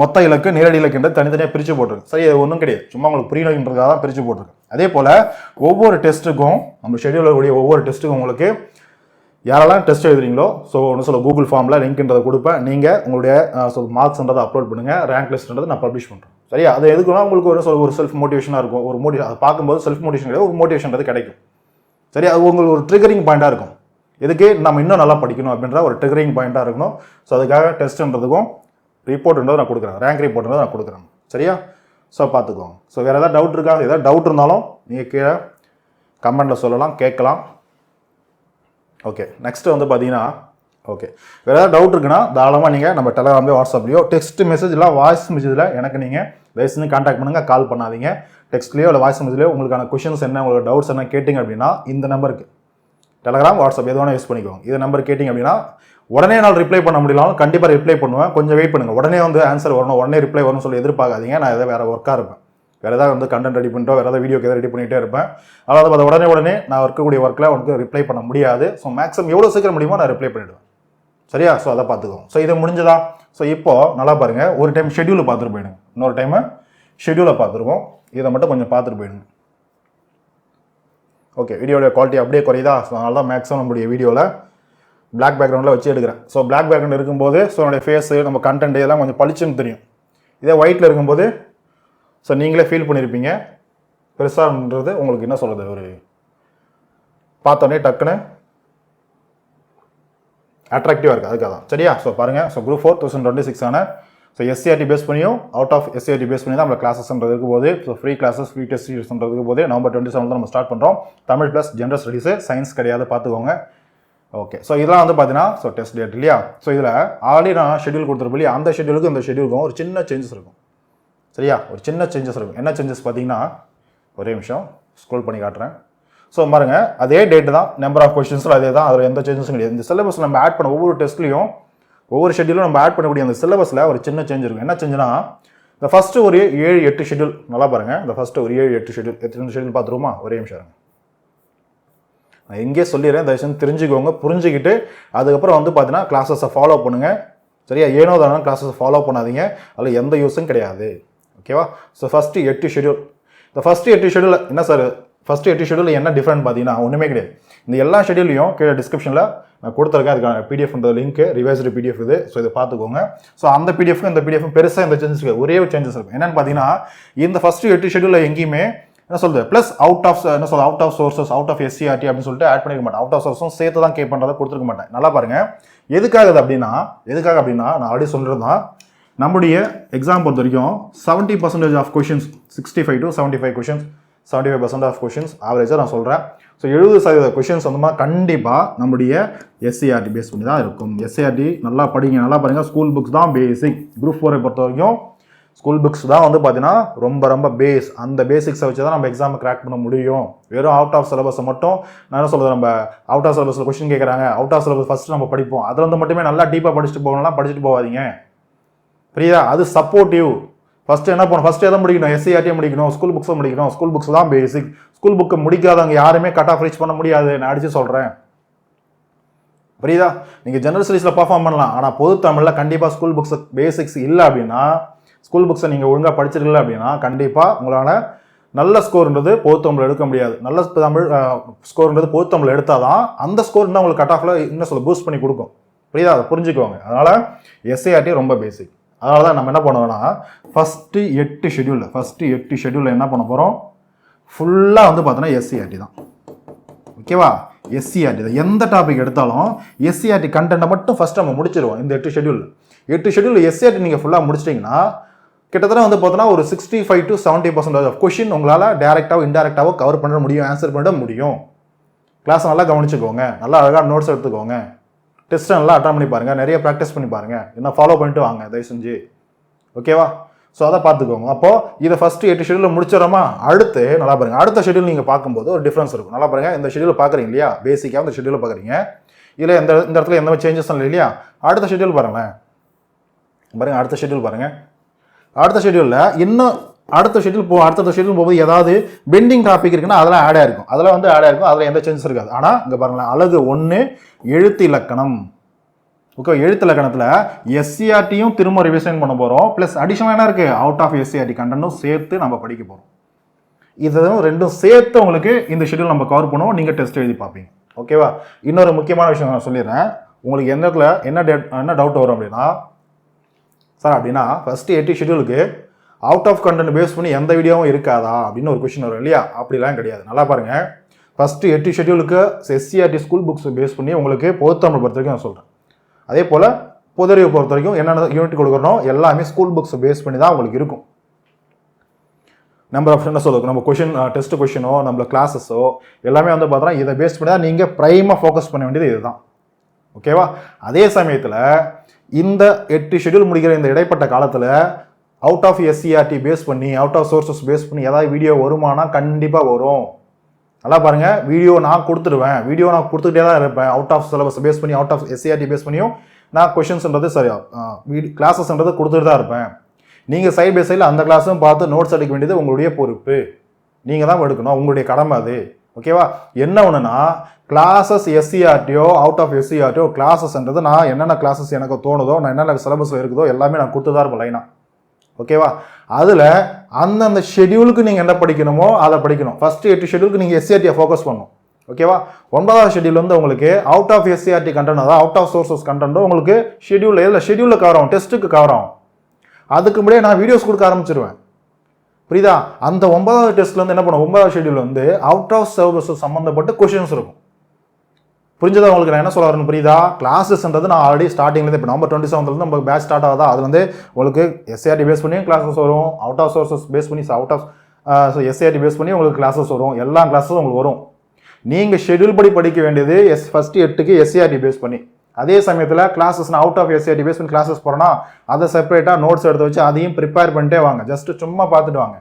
மொத்த இலக்கு நேரடி இலக்குன்றது தனித்தனியாக பிரித்து போட்டிருக்கு. சரி அது ஒன்றும் கிடையாது. சும்மா உங்களுக்கு புரியணுன்றதுக்காக தான் பிரித்து போட்டிருக்கு. அதே போல் ஒவ்வொரு டெஸ்ட்டுக்கும் நம்ம ஷெடியூலில் கூடிய ஒவ்வொரு டெஸ்ட்டுக்கும் உங்களுக்கு யாரெல்லாம் டெஸ்ட் எழுதுறீங்களோ ஸோ ஒன்று சொல்ல கூகுள் ஃபார்மில் லிங்க்ன்றதை கொடுப்பேன் நீங்கள் உங்களுடைய ஸோ மார்க்ஸ்ன்றதை அப்லோட் பண்ணுங்கள் ரேங்க் லிஸ்ட்ன்றதை நான் பப்ளிஷ் பண்ணுறேன் சரியா? அது எதுக்குன்னா உங்களுக்கு ஒரு சொல் ஒரு செல்ஃப் மோட்டிவேஷனாக இருக்கும். ஒரு மோட்டிவேஷன் அதை பார்க்கும்போது செல்ஃப் மோட்டிவேஷன் கிடையாது ஒரு மோட்டிவேஷன்றது கிடைக்கும். சரி அது உங்களுக்கு ஒரு ட்ரிகரிங் பாயிண்ட்டாக இருக்கும். இதுக்கு நம்ம இன்னும் நல்லா படிக்கணும் அப்படின்ற ஒரு ட்ரிகரிங் பாயிண்ட்டாக இருக்கணும். ஸோ அதுக்காக டெஸ்ட்ன்றதுக்கும் ரிப்போர்ட்ன்றதை நான் கொடுக்குறேன். ரேங்க் ரிப்போர்ட்ன்றதை நான் கொடுக்குறேன். சரியா? ஸோ பார்த்துக்கோங்க. ஸோ வேறு ஏதாவது டவுட் இருக்கா? ஏதாவது டவுட் இருந்தாலும் நீங்கள் கீழே கமெண்ட்டில் சொல்லலாம் கேட்கலாம். ஓகே நெக்ஸ்ட்டு வந்து பார்த்தீங்கன்னா ஓகே வேறு ஏதாவது டவுட் இருக்குன்னா தாராளமாக நீங்கள் நம்ம டெலகிராம்லேயோ வாட்ஸ்அப்லேயோ டெக்ஸ்ட் மெசேஜ் இல்லை வாய்ஸ் மெசேஜில் எனக்கு நீங்கள் தயவுசெஞ்சு கான்டாக்ட் பண்ணுங்கள் கால் பண்ணாதீங்க. டெக்ஸ்ட்லேயோ இல்லை வாய்ஸ் மெசேஜ்லேயோ உங்களுக்கான கொஷின்ஸ் என்ன உங்களுக்கு டவுட்ஸ் என்ன கேட்டிங்க அப்படின்னா இந்த நம்பருக்கு டெலகிராம் வாட்ஸ்அப் எது வேணால் யூஸ் பண்ணிக்கோங்க. இந்த நம்பர் கேட்டிங்க அப்படின்னா உடனே நான் ரிப்ளை பண்ண முடியலாலும் கண்டிப்பாக ரிப்ளை பண்ணுவேன். கொஞ்சம் வெயிட் பண்ணுங்கள் உடனே வந்து ஆன்சர் வரணும். உடனே ரிப்ளை வரணும்னு சொல்லி எதிர்பார்க்காதீங்க. நான் எதாவது வேறு ஒர்க்காக இருப்பேன். வேறு ஏதாவது வந்து கண்டென்ட் ரெடி பண்ணிட்டோ வேறு ஏதாவது வீடியோக்கு எதாவது ரெடி பண்ணிகிட்டே இருப்பேன். அதாவது அதை உடனே உடனே நான் இருக்கக்கூடிய ஒர்க்கில் உனக்கு ரிப்ளை பண்ண முடியாது. ஸோ மேக்ஸிமம் எவ்வளோ சீக்கிரம் முடியுமோ நான் ரிப்ளை பண்ணிவிடுவேன் சரியா? ஸோ அதை பார்த்துக்கோம் ஸோ இது முடிஞ்சதா? ஸோ இப்போ நல்லா பாருங்கள் ஒரு டைம் ஷெட்யூலை பார்த்துட்டு போயிடுங்க. இன்னொரு டைமு ஷெட்யூலை பார்த்துருவோம். இதை மட்டும் கொஞ்சம் பார்த்துட்டு போயிடுங்க. ஓகே வீடியோட குவாலிட்டி அப்படியே குறையுதா? ஸோ அதனால தான் மேக்ஸிமம் நம்மளுடைய வீடியோவில் பிளாக் பேக்ரவுண்டில் வச்சு எடுக்கிறேன். ஸோ பிளாக் பேக்ரவுண்ட் இருக்கும்போது ஸோ என்னுடைய ஃபேஸு நம்ம கண்டென்ட் இதெல்லாம் கொஞ்சம் பளிச்சுன்னு தெரியும். இதே ஒயிட்டில் இருக்கும்போது ஸோ நீங்களே ஃபீல் பண்ணியிருப்பீங்க பெருசாகன்றது உங்களுக்கு என்ன சொல்கிறது ஒரு பார்த்தோன்னே டக்குன்னு அட்ராக்டிவாக இருக்குது அதுக்காக தான். சரியா? ஸோ பாருங்கள் so group four thousand twenty six ஆன ஸோ எஸ்சிஆர்டி பேஸ் பண்ணியும் அவுட் ஆஃப் எஸ்சிஆர்டி பேஸ் பண்ணி தான் நம்ம கிளாஸஸ்ன்றது இருக்கும் போது so free classes free test இருக்கும் போது நவம்பர் டுவெண்ட்டி செவன் நம்ம ஸ்டார்ட் பண்ணுறோம் Tamil plus general studies science கிடையாது பார்த்துக்கோங்க. ஓகே ஸோ இதெல்லாம் வந்து பார்த்தீங்கன்னா ஸோ டெஸ்ட் டேட் இல்லையா? ஸோ இதில் ஆல்ரெடி நான் ஷெட்யூல் கொடுத்துருப்போம் இல்லையா? அந்த ஷெட்யூலுக்கும் இந்த ஷெடியூலுக்கும் ஒரு சின்ன சேஞ்சஸ் இருக்கும். சரியா? ஒரு சின்ன சேஞ்சஸ் இருக்கும். என்ன சேஞ்சஸ் பார்த்தீங்கன்னா ஒரே நிமிஷம் ஸ்க்ரோல் பண்ணி காட்டுறேன். ஸோ பாருங்க அதே டேட்டு தான் நம்பர் ஆஃப் கொஷின்ஸும் அதே தான் அதில் எந்த சேஞ்சஸும் கிடையாது. இந்த சிலபஸ் நம்ம ஆட் பண்ண ஒவ்வொரு டெஸ்ட்லையும் ஒவ்வொரு ஷெட்யூலும் நம்ம ஆட் பண்ணக்கூடிய அந்த சிலபஸில் ஒரு சின்ன சேஞ்ச் இருக்கும். என்ன சேஞ்சுனா இந்த ஃபஸ்ட்டு ஒரு ஏழு எட்டு ஷெட்யூல் நல்லா பாருங்கள் இந்த ஃபஸ்ட்டு ஒரு ஏழு எட்டு ஷெட்யூல் எத்தனை ஷெட்யூல் பார்த்துருவோமா? ஒரே நிமிஷம் நான் எங்கேயே சொல்லிடுறேன். தயவு செஞ்சு தெரிஞ்சுக்கோங்க புரிஞ்சுக்கிட்டு அதுக்கப்புறம் வந்து பார்த்தீங்கன்னா கிளாஸஸை ஃபாலோ பண்ணுங்கள் சரியா? ஏனோ தானோ கிளாஸஸ் ஃபாலோ பண்ணாதீங்க. அதில் எந்த யூஸும் கிடையாது. ஓகேவா ஸோ ஃபஸ்ட்டு எட்டு ஷெட்யூல் இந்த ஃபஸ்ட்டு எட்டு ஷெடியூல் என்ன சார் ஃபஸ்ட்டு எட்டு ஷெட்யூல் என்ன டிஃப்ரெண்ட் பார்த்தீங்கன்னா ஒன்றுமே கிடையாது. இந்த எல்லா ஷெடியூலையும் கீழே டிஸ்கிரிப்ஷனில் நான் கொடுத்துருக்கேன். அதுக்கான பிடிஎஃப்ன்ற லிங்க்கு ரிவைஸ்டு பிடிஎஃப் இது. ஸோ இதை பார்த்துக்கோங்க. ஸோ அந்த பிடிஎஃப்க்கும் இந்த பிடிஎஃப் பெருசாக இந்த சேஞ்சஸ் இருக்குது ஒரே ஒரு சேஞ்சஸ் இருக்கும் என்னென்னு பார்த்தீங்கன்னா இந்த ஃபஸ்ட்டு எட்டு ஷெட்யூலில் எங்கேயுமே என்ன சொல்றது? ப்ளஸ் அவுட் ஆஃப் என்ன சொல்றது? Out of sources out of SCERT அப்படின்னு சொல்லிட்டு ஆட் பண்ணிக்க மாட்டேன். அவுட் ஆஃப் சோர்ஸும் சேர்த்து தான் கே பண்ணுறதை கொடுத்துருக்க மாட்டேன். நல்லா பாருங்க. எதுக்காகுது அப்படின்னா எதுக்காக அப்படின்னா நான் ஆல்ரெடி சொல்கிறது தான் நம்முடைய எக்ஸாம் பொறுத்த வரைக்கும் seventy percentage of questions sixty five to seventy five questions seventy five percent of questions ஆவரேஜாக நான் சொல்கிறேன் ஸோ எழுபது சதவீத கொஷின்ஸ் வந்து கண்டிப்பாக நம்முடைய எஸ்சிஆர்டி பேஸ் பண்ணி தான் இருக்கும். எஸ்சிஆர்டி நல்லா படிங்க நல்லா பாருங்கள் ஸ்கூல் புக்ஸ் தான் பேசிக் குரூப் ஃபோரை பொறுத்த வரைக்கும் ஸ்கூல் புக்ஸ் தான் வந்து பார்த்தீங்கன்னா ரொம்ப ரொம்ப பேஸ் அந்த பேசிக்ஸை வச்சு தான் நம்ம எக்ஸாமை கிராக் பண்ண முடியும். வெறும் அவுட் ஆஃப் சிலபஸை மட்டும் நான் என்ன சொல்கிறது நம்ம அவுட் ஆஃப் சிலபஸில் கொஸ்டின் கேட்குறாங்க அவுட் ஆஃப் சிலபஸ் ஃபஸ்ட்டு நம்ம படிப்போம். அதில் வந்து மட்டுமே நல்லா டீப்பாக படிச்சுட்டு போகணும்னா படிச்சுட்டு போகாதீங்க. புரியுதா? அது சப்போர்ட்டிவ் ஃபஸ்ட்டு என்ன பண்ணணும்? ஃபஸ்ட்டு எதை முடிக்கணும்? எஸ்சிஆர்டியை முடிக்கணும். ஸ்கூல் புக்ஸை முடிக்கணும். ஸ்கூல் புக்ஸ் தான் பேசிக் ஸ்கூல் புக்கை முடிக்காதவங்க யாருமே கட் ஆஃப் ரீச் பண்ண முடியாது. நான் அடிச்சு சொல்கிறேன் புரியுதா? நீங்கள் ஜெனரல் ஸ்டடீஸில் பர்ஃபார்ம் பண்ணலாம். ஆனால் பொது தமிழில் கண்டிப்பாக ஸ்கூல் புக்ஸ் பேசிக்ஸ் இல்லை அப்படின்னா ஸ்கூல் புக்ஸை நீங்கள் ஒழுங்காக படிச்சிருக்கல அப்படின்னா கண்டிப்பாக உங்களால் நல்ல ஸ்கோர்ன்றது பொது தமிழ் எடுக்க முடியாது. நல்ல தமிழ் ஸ்கோர்ன்றது பொது தமிழ் எடுத்தால் தான் அந்த ஸ்கோர் தான் உங்களுக்கு கட் ஆஃபில் இன்னும் சொல்ல பூஸ்ட் பண்ணி கொடுக்கும். புரியுதா? அதை புரிஞ்சுக்கோங்க. அதனால் எஸ்ஏஆர்டி ரொம்ப பேசிக் அதனால தான் நம்ம என்ன பண்ணுவோம்னா ஃபஸ்ட்டு எட்டு ஷெட்யூலில் ஃபஸ்ட்டு எட்டு ஷெட்யூலில் என்ன பண்ண போகிறோம் ஃபுல்லாக வந்து பார்த்தோன்னா எஸ்சிஆர்டி தான். ஓகேவா எஸ்சிஆர்டி தான். எந்த டாபிக் எடுத்தாலும் எஸ்சிஆர்டி கண்டென்ட்டை மட்டும் ஃபஸ்ட் நம்ம முடிச்சிருவோம் இந்த எட்டு ஷெட்யூல் எட்டு ஷெட்யூல் எஸ்சிஆர்டி நீங்கள் ஃபுல்லாக முடிச்சிட்டிங்கன்னா கிட்டத்தட்ட வந்து பார்த்தோன்னா ஒரு sixty five to seventy percentage of question உங்களால் டேரெக்டாகவோ இன்டெரக்டாவோ கவர் பண்ண முடியும் ஆன்சர் பண்ண முடியும். கிளாஸ் நல்லா கவனிச்சுக்கோங்க. நல்லா அழகாக நோட்ஸ் எடுத்துக்கோங்க. டெஸ்ட்டை நல்லா அட்டன் பண்ணி பாருங்கள் நிறைய ப்ராக்டிஸ் பண்ணி பாருங்கள் என்ன ஃபாலோ பண்ணிட்டு வாங்க தயவு செஞ்சு. ஓகேவா ஸோ அதை பார்த்துக்கோங்க. அப்போது இதை ஃபஸ்ட்டு எட்டு ஷெடியூலில் முடிச்சிடறோமா? அடுத்து நல்லா பாருங்க. அடுத்த ஷெடியூல் நீங்கள் பார்க்கும்போது ஒரு டிஃப்ரென்ஸ் இருக்கும். நல்லா பாருங்க. இந்த ஷெடியூல் பார்க்குறீங்க இல்லையா? பேசிக்காக இந்த ஷெடியூல் பார்க்குறீங்க. இதில் இந்த இந்த இடத்துல எந்த மாதிரி சேஞ்சஸ் இல்லை இல்லையா? அடுத்த ஷெடியூல் பாருங்களேன். பாருங்கள் அடுத்த ஷெடியூல் பாருங்கள் அடுத்த ஷெடியூலில் இன்னும் அடுத்த ஷெட்யூல் போ அடுத்த ஷெட்யூல் போகும்போது ஏதாவது பெண்டிங் டாபிக் இருக்குன்னா அதெல்லாம் ஆட் இருக்கும். அதெல்லாம் வந்து ஆட் இருக்கும். அதில் எந்த சேஞ்சஸ் இருக்காது. ஆனால் இங்கே பாருங்களேன் அழகு ஒன்று எழுத்து இலக்கணம். ஓகே எழுத்து இலக்கணத்தில் எஸ்சிஆர்டியும் திரும்ப ரிவிஷன் பண்ண போகிறோம் ப்ளஸ் அடிஷனலாக என்ன இருக்குது அவுட் ஆஃப் எஸ்சிஆர்டி கண்டனும் சேர்த்து நம்ம படிக்க போகிறோம் இதுவும் ரெண்டும் சேர்த்து உங்களுக்கு இந்த ஷெடியூல் நம்ம கவர் பண்ணுவோம். நீங்கள் டெஸ்ட் எழுதி பார்ப்பீங்க. ஓகேவா இன்னொரு முக்கியமான விஷயம் நான் சொல்லிடுறேன். உங்களுக்கு எந்த இடத்துல என்ன டேட் என்ன டவுட் வரும் அப்படின்னா சார் அப்படின்னா ஃபஸ்ட்டு எட்டு ஷெடியூலுக்கு அவுட் ஆஃப் கண்டென்ட் பேஸ் பண்ணி எந்த வீடியோவும் இருக்காதா? அப்படின்னு ஒரு கொஷின் வரும் இல்லையா? அப்படிலாம் கிடையாது. நல்லா பாருங்கள் ஃபஸ்ட்டு எட்டு ஷெட்யூலுக்கு எஸ்சிஆர்டி ஸ்கூல் புக்ஸ் பேஸ் பண்ணி உங்களுக்கு பொதுத்தமிழ் பொறுத்த வரைக்கும் நான் சொல்கிறேன் அதே போல் பொதறிவை பொறுத்த வரைக்கும் என்னென்ன யூனிட் கொடுக்குறோம் எல்லாமே ஸ்கூல் புக்ஸ் பேஸ் பண்ணி தான் உங்களுக்கு இருக்கும். நம்பர் ஆஃப் என்ன சொல்லுவோம் நம்ம கொஷின் டெஸ்ட் கொஷினோ நம்ம கிளாஸஸோ எல்லாமே வந்து பார்த்தோன்னா இதை பேஸ் பண்ணி தான் நீங்கள் ப்ரைமாக ஃபோக்கஸ் பண்ண வேண்டியது இதுதான். ஓகேவா அதே சமயத்தில் இந்த எட்டு ஷெட்யூல் முடிக்கிற இந்த இடைப்பட்ட காலத்தில் அவுட் ஆஃப் எஸ்சிஆர்டி பேஸ் பண்ணி அவுட் ஆஃப் சோர்ஸஸ் பேஸ் பண்ணி ஏதாவது வீடியோ வருமானா கண்டிப்பாக வரும். நல்லா பாருங்கள் வீடியோ நான் கொடுத்துருவேன். வீடியோ நான் கொடுத்துக்கிட்டே தான் இருப்பேன். அவுட் ஆஃப் சிலபஸ் பேஸ் பண்ணி அவுட் ஆஃப் எஸ்சிஆர்டி பேஸ் பண்ணியும் நான் கொஷின்ஸ்ன்றது சரியா கிளாஸஸ்ன்றது கொடுத்துட்டு தான் இருப்பேன். நீங்கள் சைட் பை சைடில் அந்த கிளாஸும் பார்த்து நோட்ஸ் எடுக்க வேண்டியது உங்களுடைய பொறுப்பு. நீங்கள் தான் எடுக்கணும். உங்களுடைய கடமை அது. ஓகேவா என்ன ஒன்றுனா கிளாஸஸ் எஸ்சிஆர்டியோ அவுட் ஆஃப் எஸ்சிஆர்டியோ கிளாஸஸ்ன்றது நான் என்னென்ன கிளாஸஸ் எனக்கு தோணுதோ நான் என்னென்ன சிலபஸ் இருக்குதோ எல்லாமே நான் கொடுத்து தான் இருப்பேன் லைனாக ஓகேவா? அதில் அந்தந்த ஷெடியூலுக்கு நீங்கள் என்ன படிக்கணுமோ அதை படிக்கணும். ஃபஸ்ட்டு எட்டு ஷெடியூலுக்கு நீங்கள் எஸ்சிஆர்டியை ஃபோக்கஸ் பண்ணணும். ஓகேவா? ஒன்பதாவது ஷெடியூல் வந்து உங்களுக்கு அவுட் ஆஃப் எஸ்சிஆர்டி கண்டென்ட் அதாவது அவுட் ஆஃப் சோர்சஸ் கண்டென்ட்டும் உங்களுக்கு ஷெடியூல் இல்லை ஷெடியூலில் கவர் ஆகும் டெஸ்ட்டுக்கு கவர் ஆகும். அதுக்கு முன்னாடியே நான் வீடியோஸ் கொடுக்க ஆரம்பிச்சிருவேன். புரியுதா? அந்த ஒன்பதாவது டெஸ்ட்லேருந்து வந்து என்ன பண்ணும் ஒன்பதாவது ஷெடியூல் வந்து அவுட் ஆஃப் சர்வீஸ் சம்மந்தப்பட்ட கொஷின்ஸ் இருக்கும். புரிஞ்சதா உங்களுக்கு நான் என்ன சொல்ல வரேன்னு புரியுதா? கிளாஸஸ்ன்றது நான் ஆல்ரெடி ஸ்டார்டிங்லேருந்து இப்போ நம்பர் டுவெண்ட்டி செவன்லேருந்து நம்ம பேட்ச் ஸ்டார்ட் ஆகுதா? அது வந்து உங்களுக்கு எஸ்ஏஆர்டி பேஸ் பண்ணியும் கிளாஸஸ் வரும். அவுட் ஆஃப் சோர்சஸ் பேஸ் பண்ணி அவுட் ஆஃப் எஸ்ஏஆர்டி பேஸ் பண்ணி உங்களுக்கு கிளாஸஸ் வரும். எல்லா கிளாஸஸும் உங்களுக்கு வரும். நீங்கள் ஷெடியூல் படி படிக்க வேண்டியது எஸ் ஃபஸ்ட்டு எட்டுக்கு எஸ்ஏஆர்டி பேஸ் பண்ணி. அதே சமயத்தில் கிளாஸஸ் நான் அவுட் ஆஃப் எஸ்ஏஆர்டி பேஸ் பண்ணி கிளாஸஸ் போகிறேன்னா அதை செப்பரேட்டாக நோட்ஸ் எடுத்து வச்சு அதையும் ப்ரிப்பேர் பண்ணிட்டே வாங்க. ஜஸ்ட் சும்மா பார்த்துட்டு வாங்க.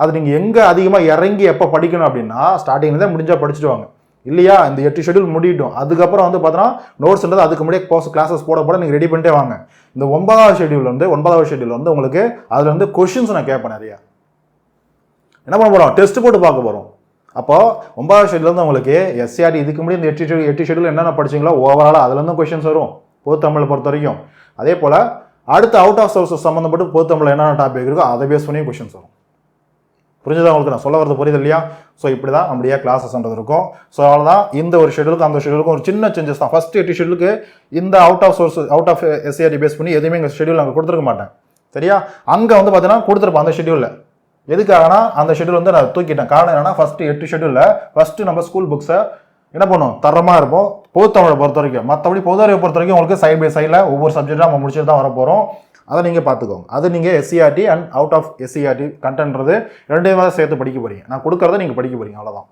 அது நீங்கள் எங்கே அதிகமாக இறங்கி எப்போ படிக்கணும் அப்படின்னா ஸ்டார்டிங்லேருந்தே முடிஞ்சால் படிச்சுட்டு வாங்க. இல்லையா? இந்த எட்டு ஷெடியூல் முடியட்டும். அதுக்கப்புறம் வந்து பார்த்தோன்னா நோட்ஸ்ன்றது அதுக்கு முன்னாடியே கோர்ஸ் கிளாஸஸ் போட போட நீங்கள் ரெடி பண்ணிட்டே வாங்க. இந்த ஒன்பதாவது ஷெடியூல் வந்து ஒன்பதாவது ஷெடியூல் வந்து உங்களுக்கு அதில் வந்து கொஷின்ஸ் நான் கேட்பேன் நிறையா. என்ன பண்ண போகிறோம் டெஸ்ட் போட்டு பார்க்க போகிறோம் அப்போ ஒன்பதாவது ஷெடியூல் வந்து உங்களுக்கு எஸ்சிஆர் இதுக்கு முன்னாடி இந்த எட்டு schedule- எட்டு ஷெடியூல் என்னென்ன படிச்சிங்களோ ஓவராலாக அதுலேருந்து கொஷின்ஸ் வரும். பொது தமிழை பொறுத்த வரைக்கும். அதே போல் அடுத்து அவுட் ஆஃப் சோர்ஸஸ் சம்மந்தப்பட்டு பொது தமிழில் என்னென்ன டாபிக் இருக்கோ அதை பேஸ் பண்ணி கொஷின்ஸ் வரும். புரிஞ்சுதா உங்களுக்கு? நான் சொல்ல வரது புரியுது இல்லையா? ஸோ இப்படி தான் நம்மளுடைய கிளாஸஸ்ன்றது இருக்கும். ஸோ அவ்வளோதான் இந்த ஒரு ஷெடியூலுக்கு அந்த ஷெடியூலுக்கும் ஒரு சின்ன சேஞ்சஸ் தான். ஃபஸ்ட் எட்டு ஷெடியூலுக்கு இந்த out of source out of SCERT base பண்ணி எதுவுமே எங்கள் ஷெடியூல் நாங்கள் கொடுத்துருக்க மாட்டேன். சரியா? அங்கே வந்து பார்த்தீங்கன்னா கொடுத்துருப்போம் அந்த ஷெடியூலில் எதுக்காகனா அந்த ஷெடியூல் வந்து நான் தூக்கிட்டேன். காரணம் என்னன்னா ஃபஸ்ட்டு எட்டு ஷெடியூலில் ஃபஸ்ட்டு நம்ம ஸ்கூல் புக்ஸை என்ன பண்ணுவோம்? தரமாக இருப்போம். பொதுத்தமிழை பொறுத்த வரைக்கும் மற்றபடி பொது அறிவை பொறுத்த வரைக்கும் உங்களுக்கு சைட் பை சைடில் ஒவ்வொரு சப்ஜெக்டாக நம்ம முடிச்சுட்டு தான் வர போகிறோம் அதை நீங்கள் பார்த்துக்கோங்க. அது நீங்கள் SCERT and out of SCERT கண்டென்ட்றது ரெண்டையும் தான் சேர்த்து படிக்க போகிறீங்க நான் கொடுக்குறத நீங்கள் படிக்க போகிறீங்க அவ்வளோதான்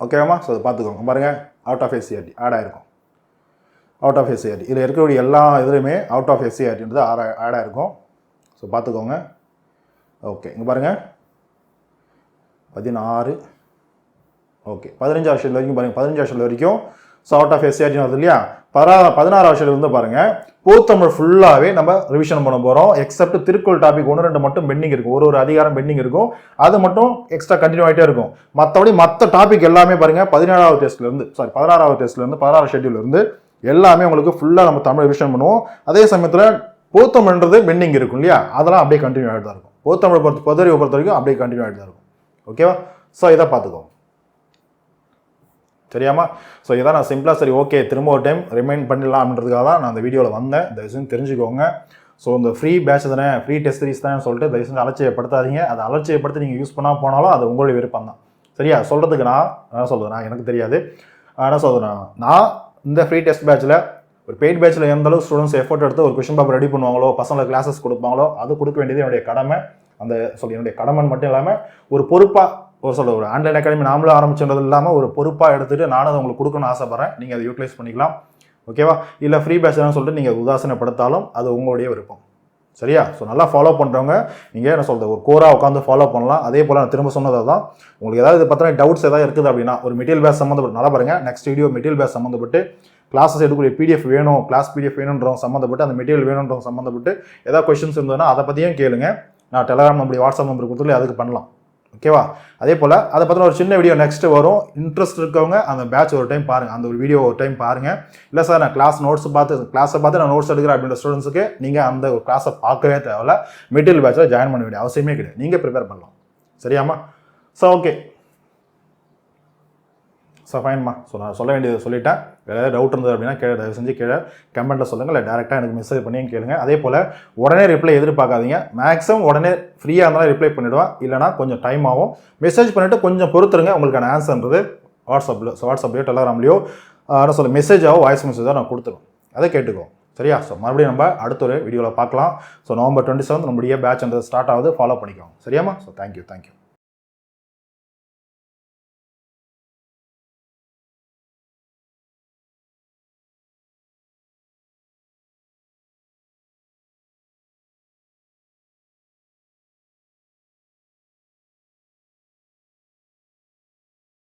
ஓகேவாம்மா ஸோ அதை பார்த்துக்கோங்க. பாருங்கள் அவுட் ஆஃப் எஸ்சிஆர்டி ஆட் ஆகிருக்கும் அவுட் ஆஃப் எஸ்சிஆர்டி இதில் இருக்கக்கூடிய எல்லா இதுலையுமே அவுட் ஆஃப் எஸ்சிஆர்டின்றது ஆட் ஆட் இருக்கும் ஸோ பார்த்துக்கோங்க. ஓகே இங்கே பாருங்கள் பதினாறு. ஓகே பதினஞ்சு வருஷம் வரைக்கும் பாருங்கள் பதினஞ்சு வருஷம் வரைக்கும் ஸோ அவுட் ஆஃப் எஸ்சிஆர்டி வருது இல்லையா? பரா பதினாறு வருஷத்துல இருந்து பாருங்கள் போத்தமிழ் ஃபுல்லாகவே நம்ம ரிவிஷன் பண்ண போகிறோம் எக்ஸப்ட் திருக்குறள் டாபிக் ஒன்று ரெண்டு மட்டும் பெண்டிங் இருக்கும். ஒரு ஒரு அதிகாரம் பெண்டிங் இருக்கும். அது மட்டும் எக்ஸ்ட்ரா கண்டினியூ ஆகிட்டே இருக்கும். மற்றபடி மற்ற டாபிக் எல்லாமே பாருங்கள் பதினேழாவது டெஸ்ட்லேருந்து சாரி பதினாறாவது டெஸ்ட்லேருந்து பதினாறு ஷெட்யூல்லேருந்து எல்லாமே உங்களுக்கு ஃபுல்லாக நம்ம தமிழ் ரிவிஷன் பண்ணுவோம். அதே சமயத்தில் பொதுத்தமிழ்ன்றது பெண்டிங் இருக்கும் இல்லையா? அதெல்லாம் அப்படியே கண்டினியூ ஆகிட்டு தான் இருக்கும் பொதுத்தமிழை பொறுத்த பொதறிவை பொறுத்த வரைக்கும் அப்படியே கண்டினியூ ஆகிட்டு தான் இருக்கும் ஓகேவா ஸோ இதை பார்த்துக்கோங்க. சரியாமா ஸோ இதான் நான் சிம்பிளாக சரி ஓகே திரும்ப ஒரு டைம் ரிமைண்ட் பண்ணிடலாம்ன்றதுக்காக தான் நான் அந்த வீடியோவில் வந்தேன். தயவு செஞ்சு தெரிஞ்சுக்கோங்க. ஸோ இந்த ஃப்ரீ பேட்ச் தானே ஃப்ரீ டெஸ்ட் சீரிஸ் தான் சொல்லிட்டு தயவு செஞ்சு அலட்சியப்படுத்தாதீங்க. அதை அலட்சியப்படுத்தி நீங்கள் யூஸ் பண்ணால் போனாலும் அது உங்களுடைய விருப்பம் தான். சரியா? சொல்கிறதுக்கு நான் என்ன சொல்கிறது நான் எனக்கு தெரியாது. என்ன சொல்கிறேன் நான் இந்த ஃப்ரீ டெஸ்ட் பேட்சில் ஒரு பெய்ட் பேட்சில் எந்த அளவுக்கு ஸ்டூடெண்ட்ஸ் எஃபோர்ட் எடுத்து ஒரு கொஷின் பேப்பர் ரெடி பண்ணுவாங்களோ பசங்களுக்கு கிளாஸஸ் கொடுப்பாங்களோ அது கொடுக்க வேண்டியது என்னுடைய கடமை. அந்த சொல்லி என்னுடைய கடமைன்னு மட்டும் இல்லாமல் ஒரு பொறுப்பாக ஒரு சொல்ல ஒரு ஆன்லைன் அகாடமி நாமளும் ஆரம்பிச்சது இல்லாமல் ஒரு பொறுப்பாக எடுத்துகிட்டு நானும் அதை உங்களுக்கு கொடுக்கணும்னு ஆசைப்பட்றேன். நீங்கள் அதை யூட்டிலைஸ் பண்ணிக்கலாம். ஓகேவா இல்லை ஃப்ரீ பேட்ச்னு சொல்லிட்டு நீங்கள் உதாசனப்படுத்தாலும் அது உங்களுடைய விருப்பம். சரியா? ஸோ நல்லா ஃபாலோ பண்ணுறவங்க நீங்கள் என்ன சொல்கிறது ஒரு கோராக உட்காந்து ஃபாலோ பண்ணலாம். அதே போல் நான் திரும்ப சொன்னதாக தான் உங்களுக்கு ஏதாவது இதை பற்றின டவுட்ஸ் ஏதாவது இருக்குது அப்படின்னா ஒரு மெட்டீரியல் பேஸ் சம்மந்தப்பட்டு நல்லா பாருங்கள் நெக்ஸ்ட் வீடியோ மெட்டீரியல் பேஸ் சம்மந்தப்பட்டு கிளாஸஸ் எடுக்கக்கூடிய பிடிஎஃப் வேணும் கிளாஸ் பிடிஎஃப் வேணுன்றவங்க சம்மந்தப்பட்டு அந்த மெட்டீரியல் வேணுன்றவங்க சம்மந்தப்பட்டு ஏதாவது கொஷின்ஸ் இருந்ததுன்னா அதை பற்றியும் கேளுங்க. நான் டெலகிராம் நம்பர் வாட்ஸ்அப் நம்பர் கொடுத்துட்டு அதுக்கு பண்ணலாம். ஓகேவா அதே போல் அதை பற்றின ஒரு சின்ன வீடியோ நெக்ஸ்ட் வரும். இன்ட்ரெஸ்ட் இருக்கவங்க அந்த பேட்ச் ஒரு டைம் பாருங்கள் அந்த ஒரு வீடியோ ஒரு டைம் பாருங்கள் இல்லை சார் நான் கிளாஸ் நோட்ஸ் பார்த்து கிளாஸை பார்த்து நான் நோட்ஸ் எடுக்கிறேன் அப்படின்ற ஸ்டூடெண்ட்ஸுக்கு நீங்கள் அந்த ஒரு கிளாஸை பார்க்கவே தேவையில்ல. மெட்டீரியல் பேட்சில் ஜாயின் பண்ண வேண்டிய அவசியமே கிடையாது. நீங்கள் ப்ரிப்பேர் பண்ணலாம். சரியாம்மா? ஸோ ஓகே ஸோ ஃபைன்மா ஸோ நான் சொல்ல வேண்டியது சொல்லிட்டேன். வேறு ஏதாவது டவுட் இருந்தது அப்படின்னா கீழே தயவு செஞ்சு கீழே கமெண்ட்டில் சொல்லுங்கள் இல்லை டேரெக்டாக எனக்கு மெசேஜ் பண்ணியும் கேளுங்க. அதே போல் உடனே ரிப்ளை எதிர்பார்க்காதீங்க. மேக்ஸிமம் உடனே ஃப்ரீயாக இருந்தாலும் ரிப்ளை பண்ணிவிடுவேன் இல்லைனா கொஞ்சம் டைம் ஆகும். மெசேஜ் பண்ணிவிட்டு கொஞ்சம் பொறுத்துருங்க. உங்களுக்கான ஆன்சர்ன்றது வாட்ஸ்அப்பில் ஸோ வாட்ஸ்அப்லையோ டெலகிராம்லையோ என்ன சொல்ல மெசேஜாவோ வாய்ஸ் மெசேஜாக நான் கொடுத்துருவேன். அதை கேட்டுக்கோ. சரியா? ஸோ மறுபடியும் நம்ம அடுத்த ஒரு வீடியோவில் பார்க்கலாம். ஸோ நவம்பர் டுவெண்ட்டி செவன்த் நம்முடைய பேட்ச் அந்த ஸ்டார்ட் ஆகுது. ஃபாலோ பண்ணிக்கோங்க. சரியாமா ஸோ தேங்க்யூ தேங்க்யூ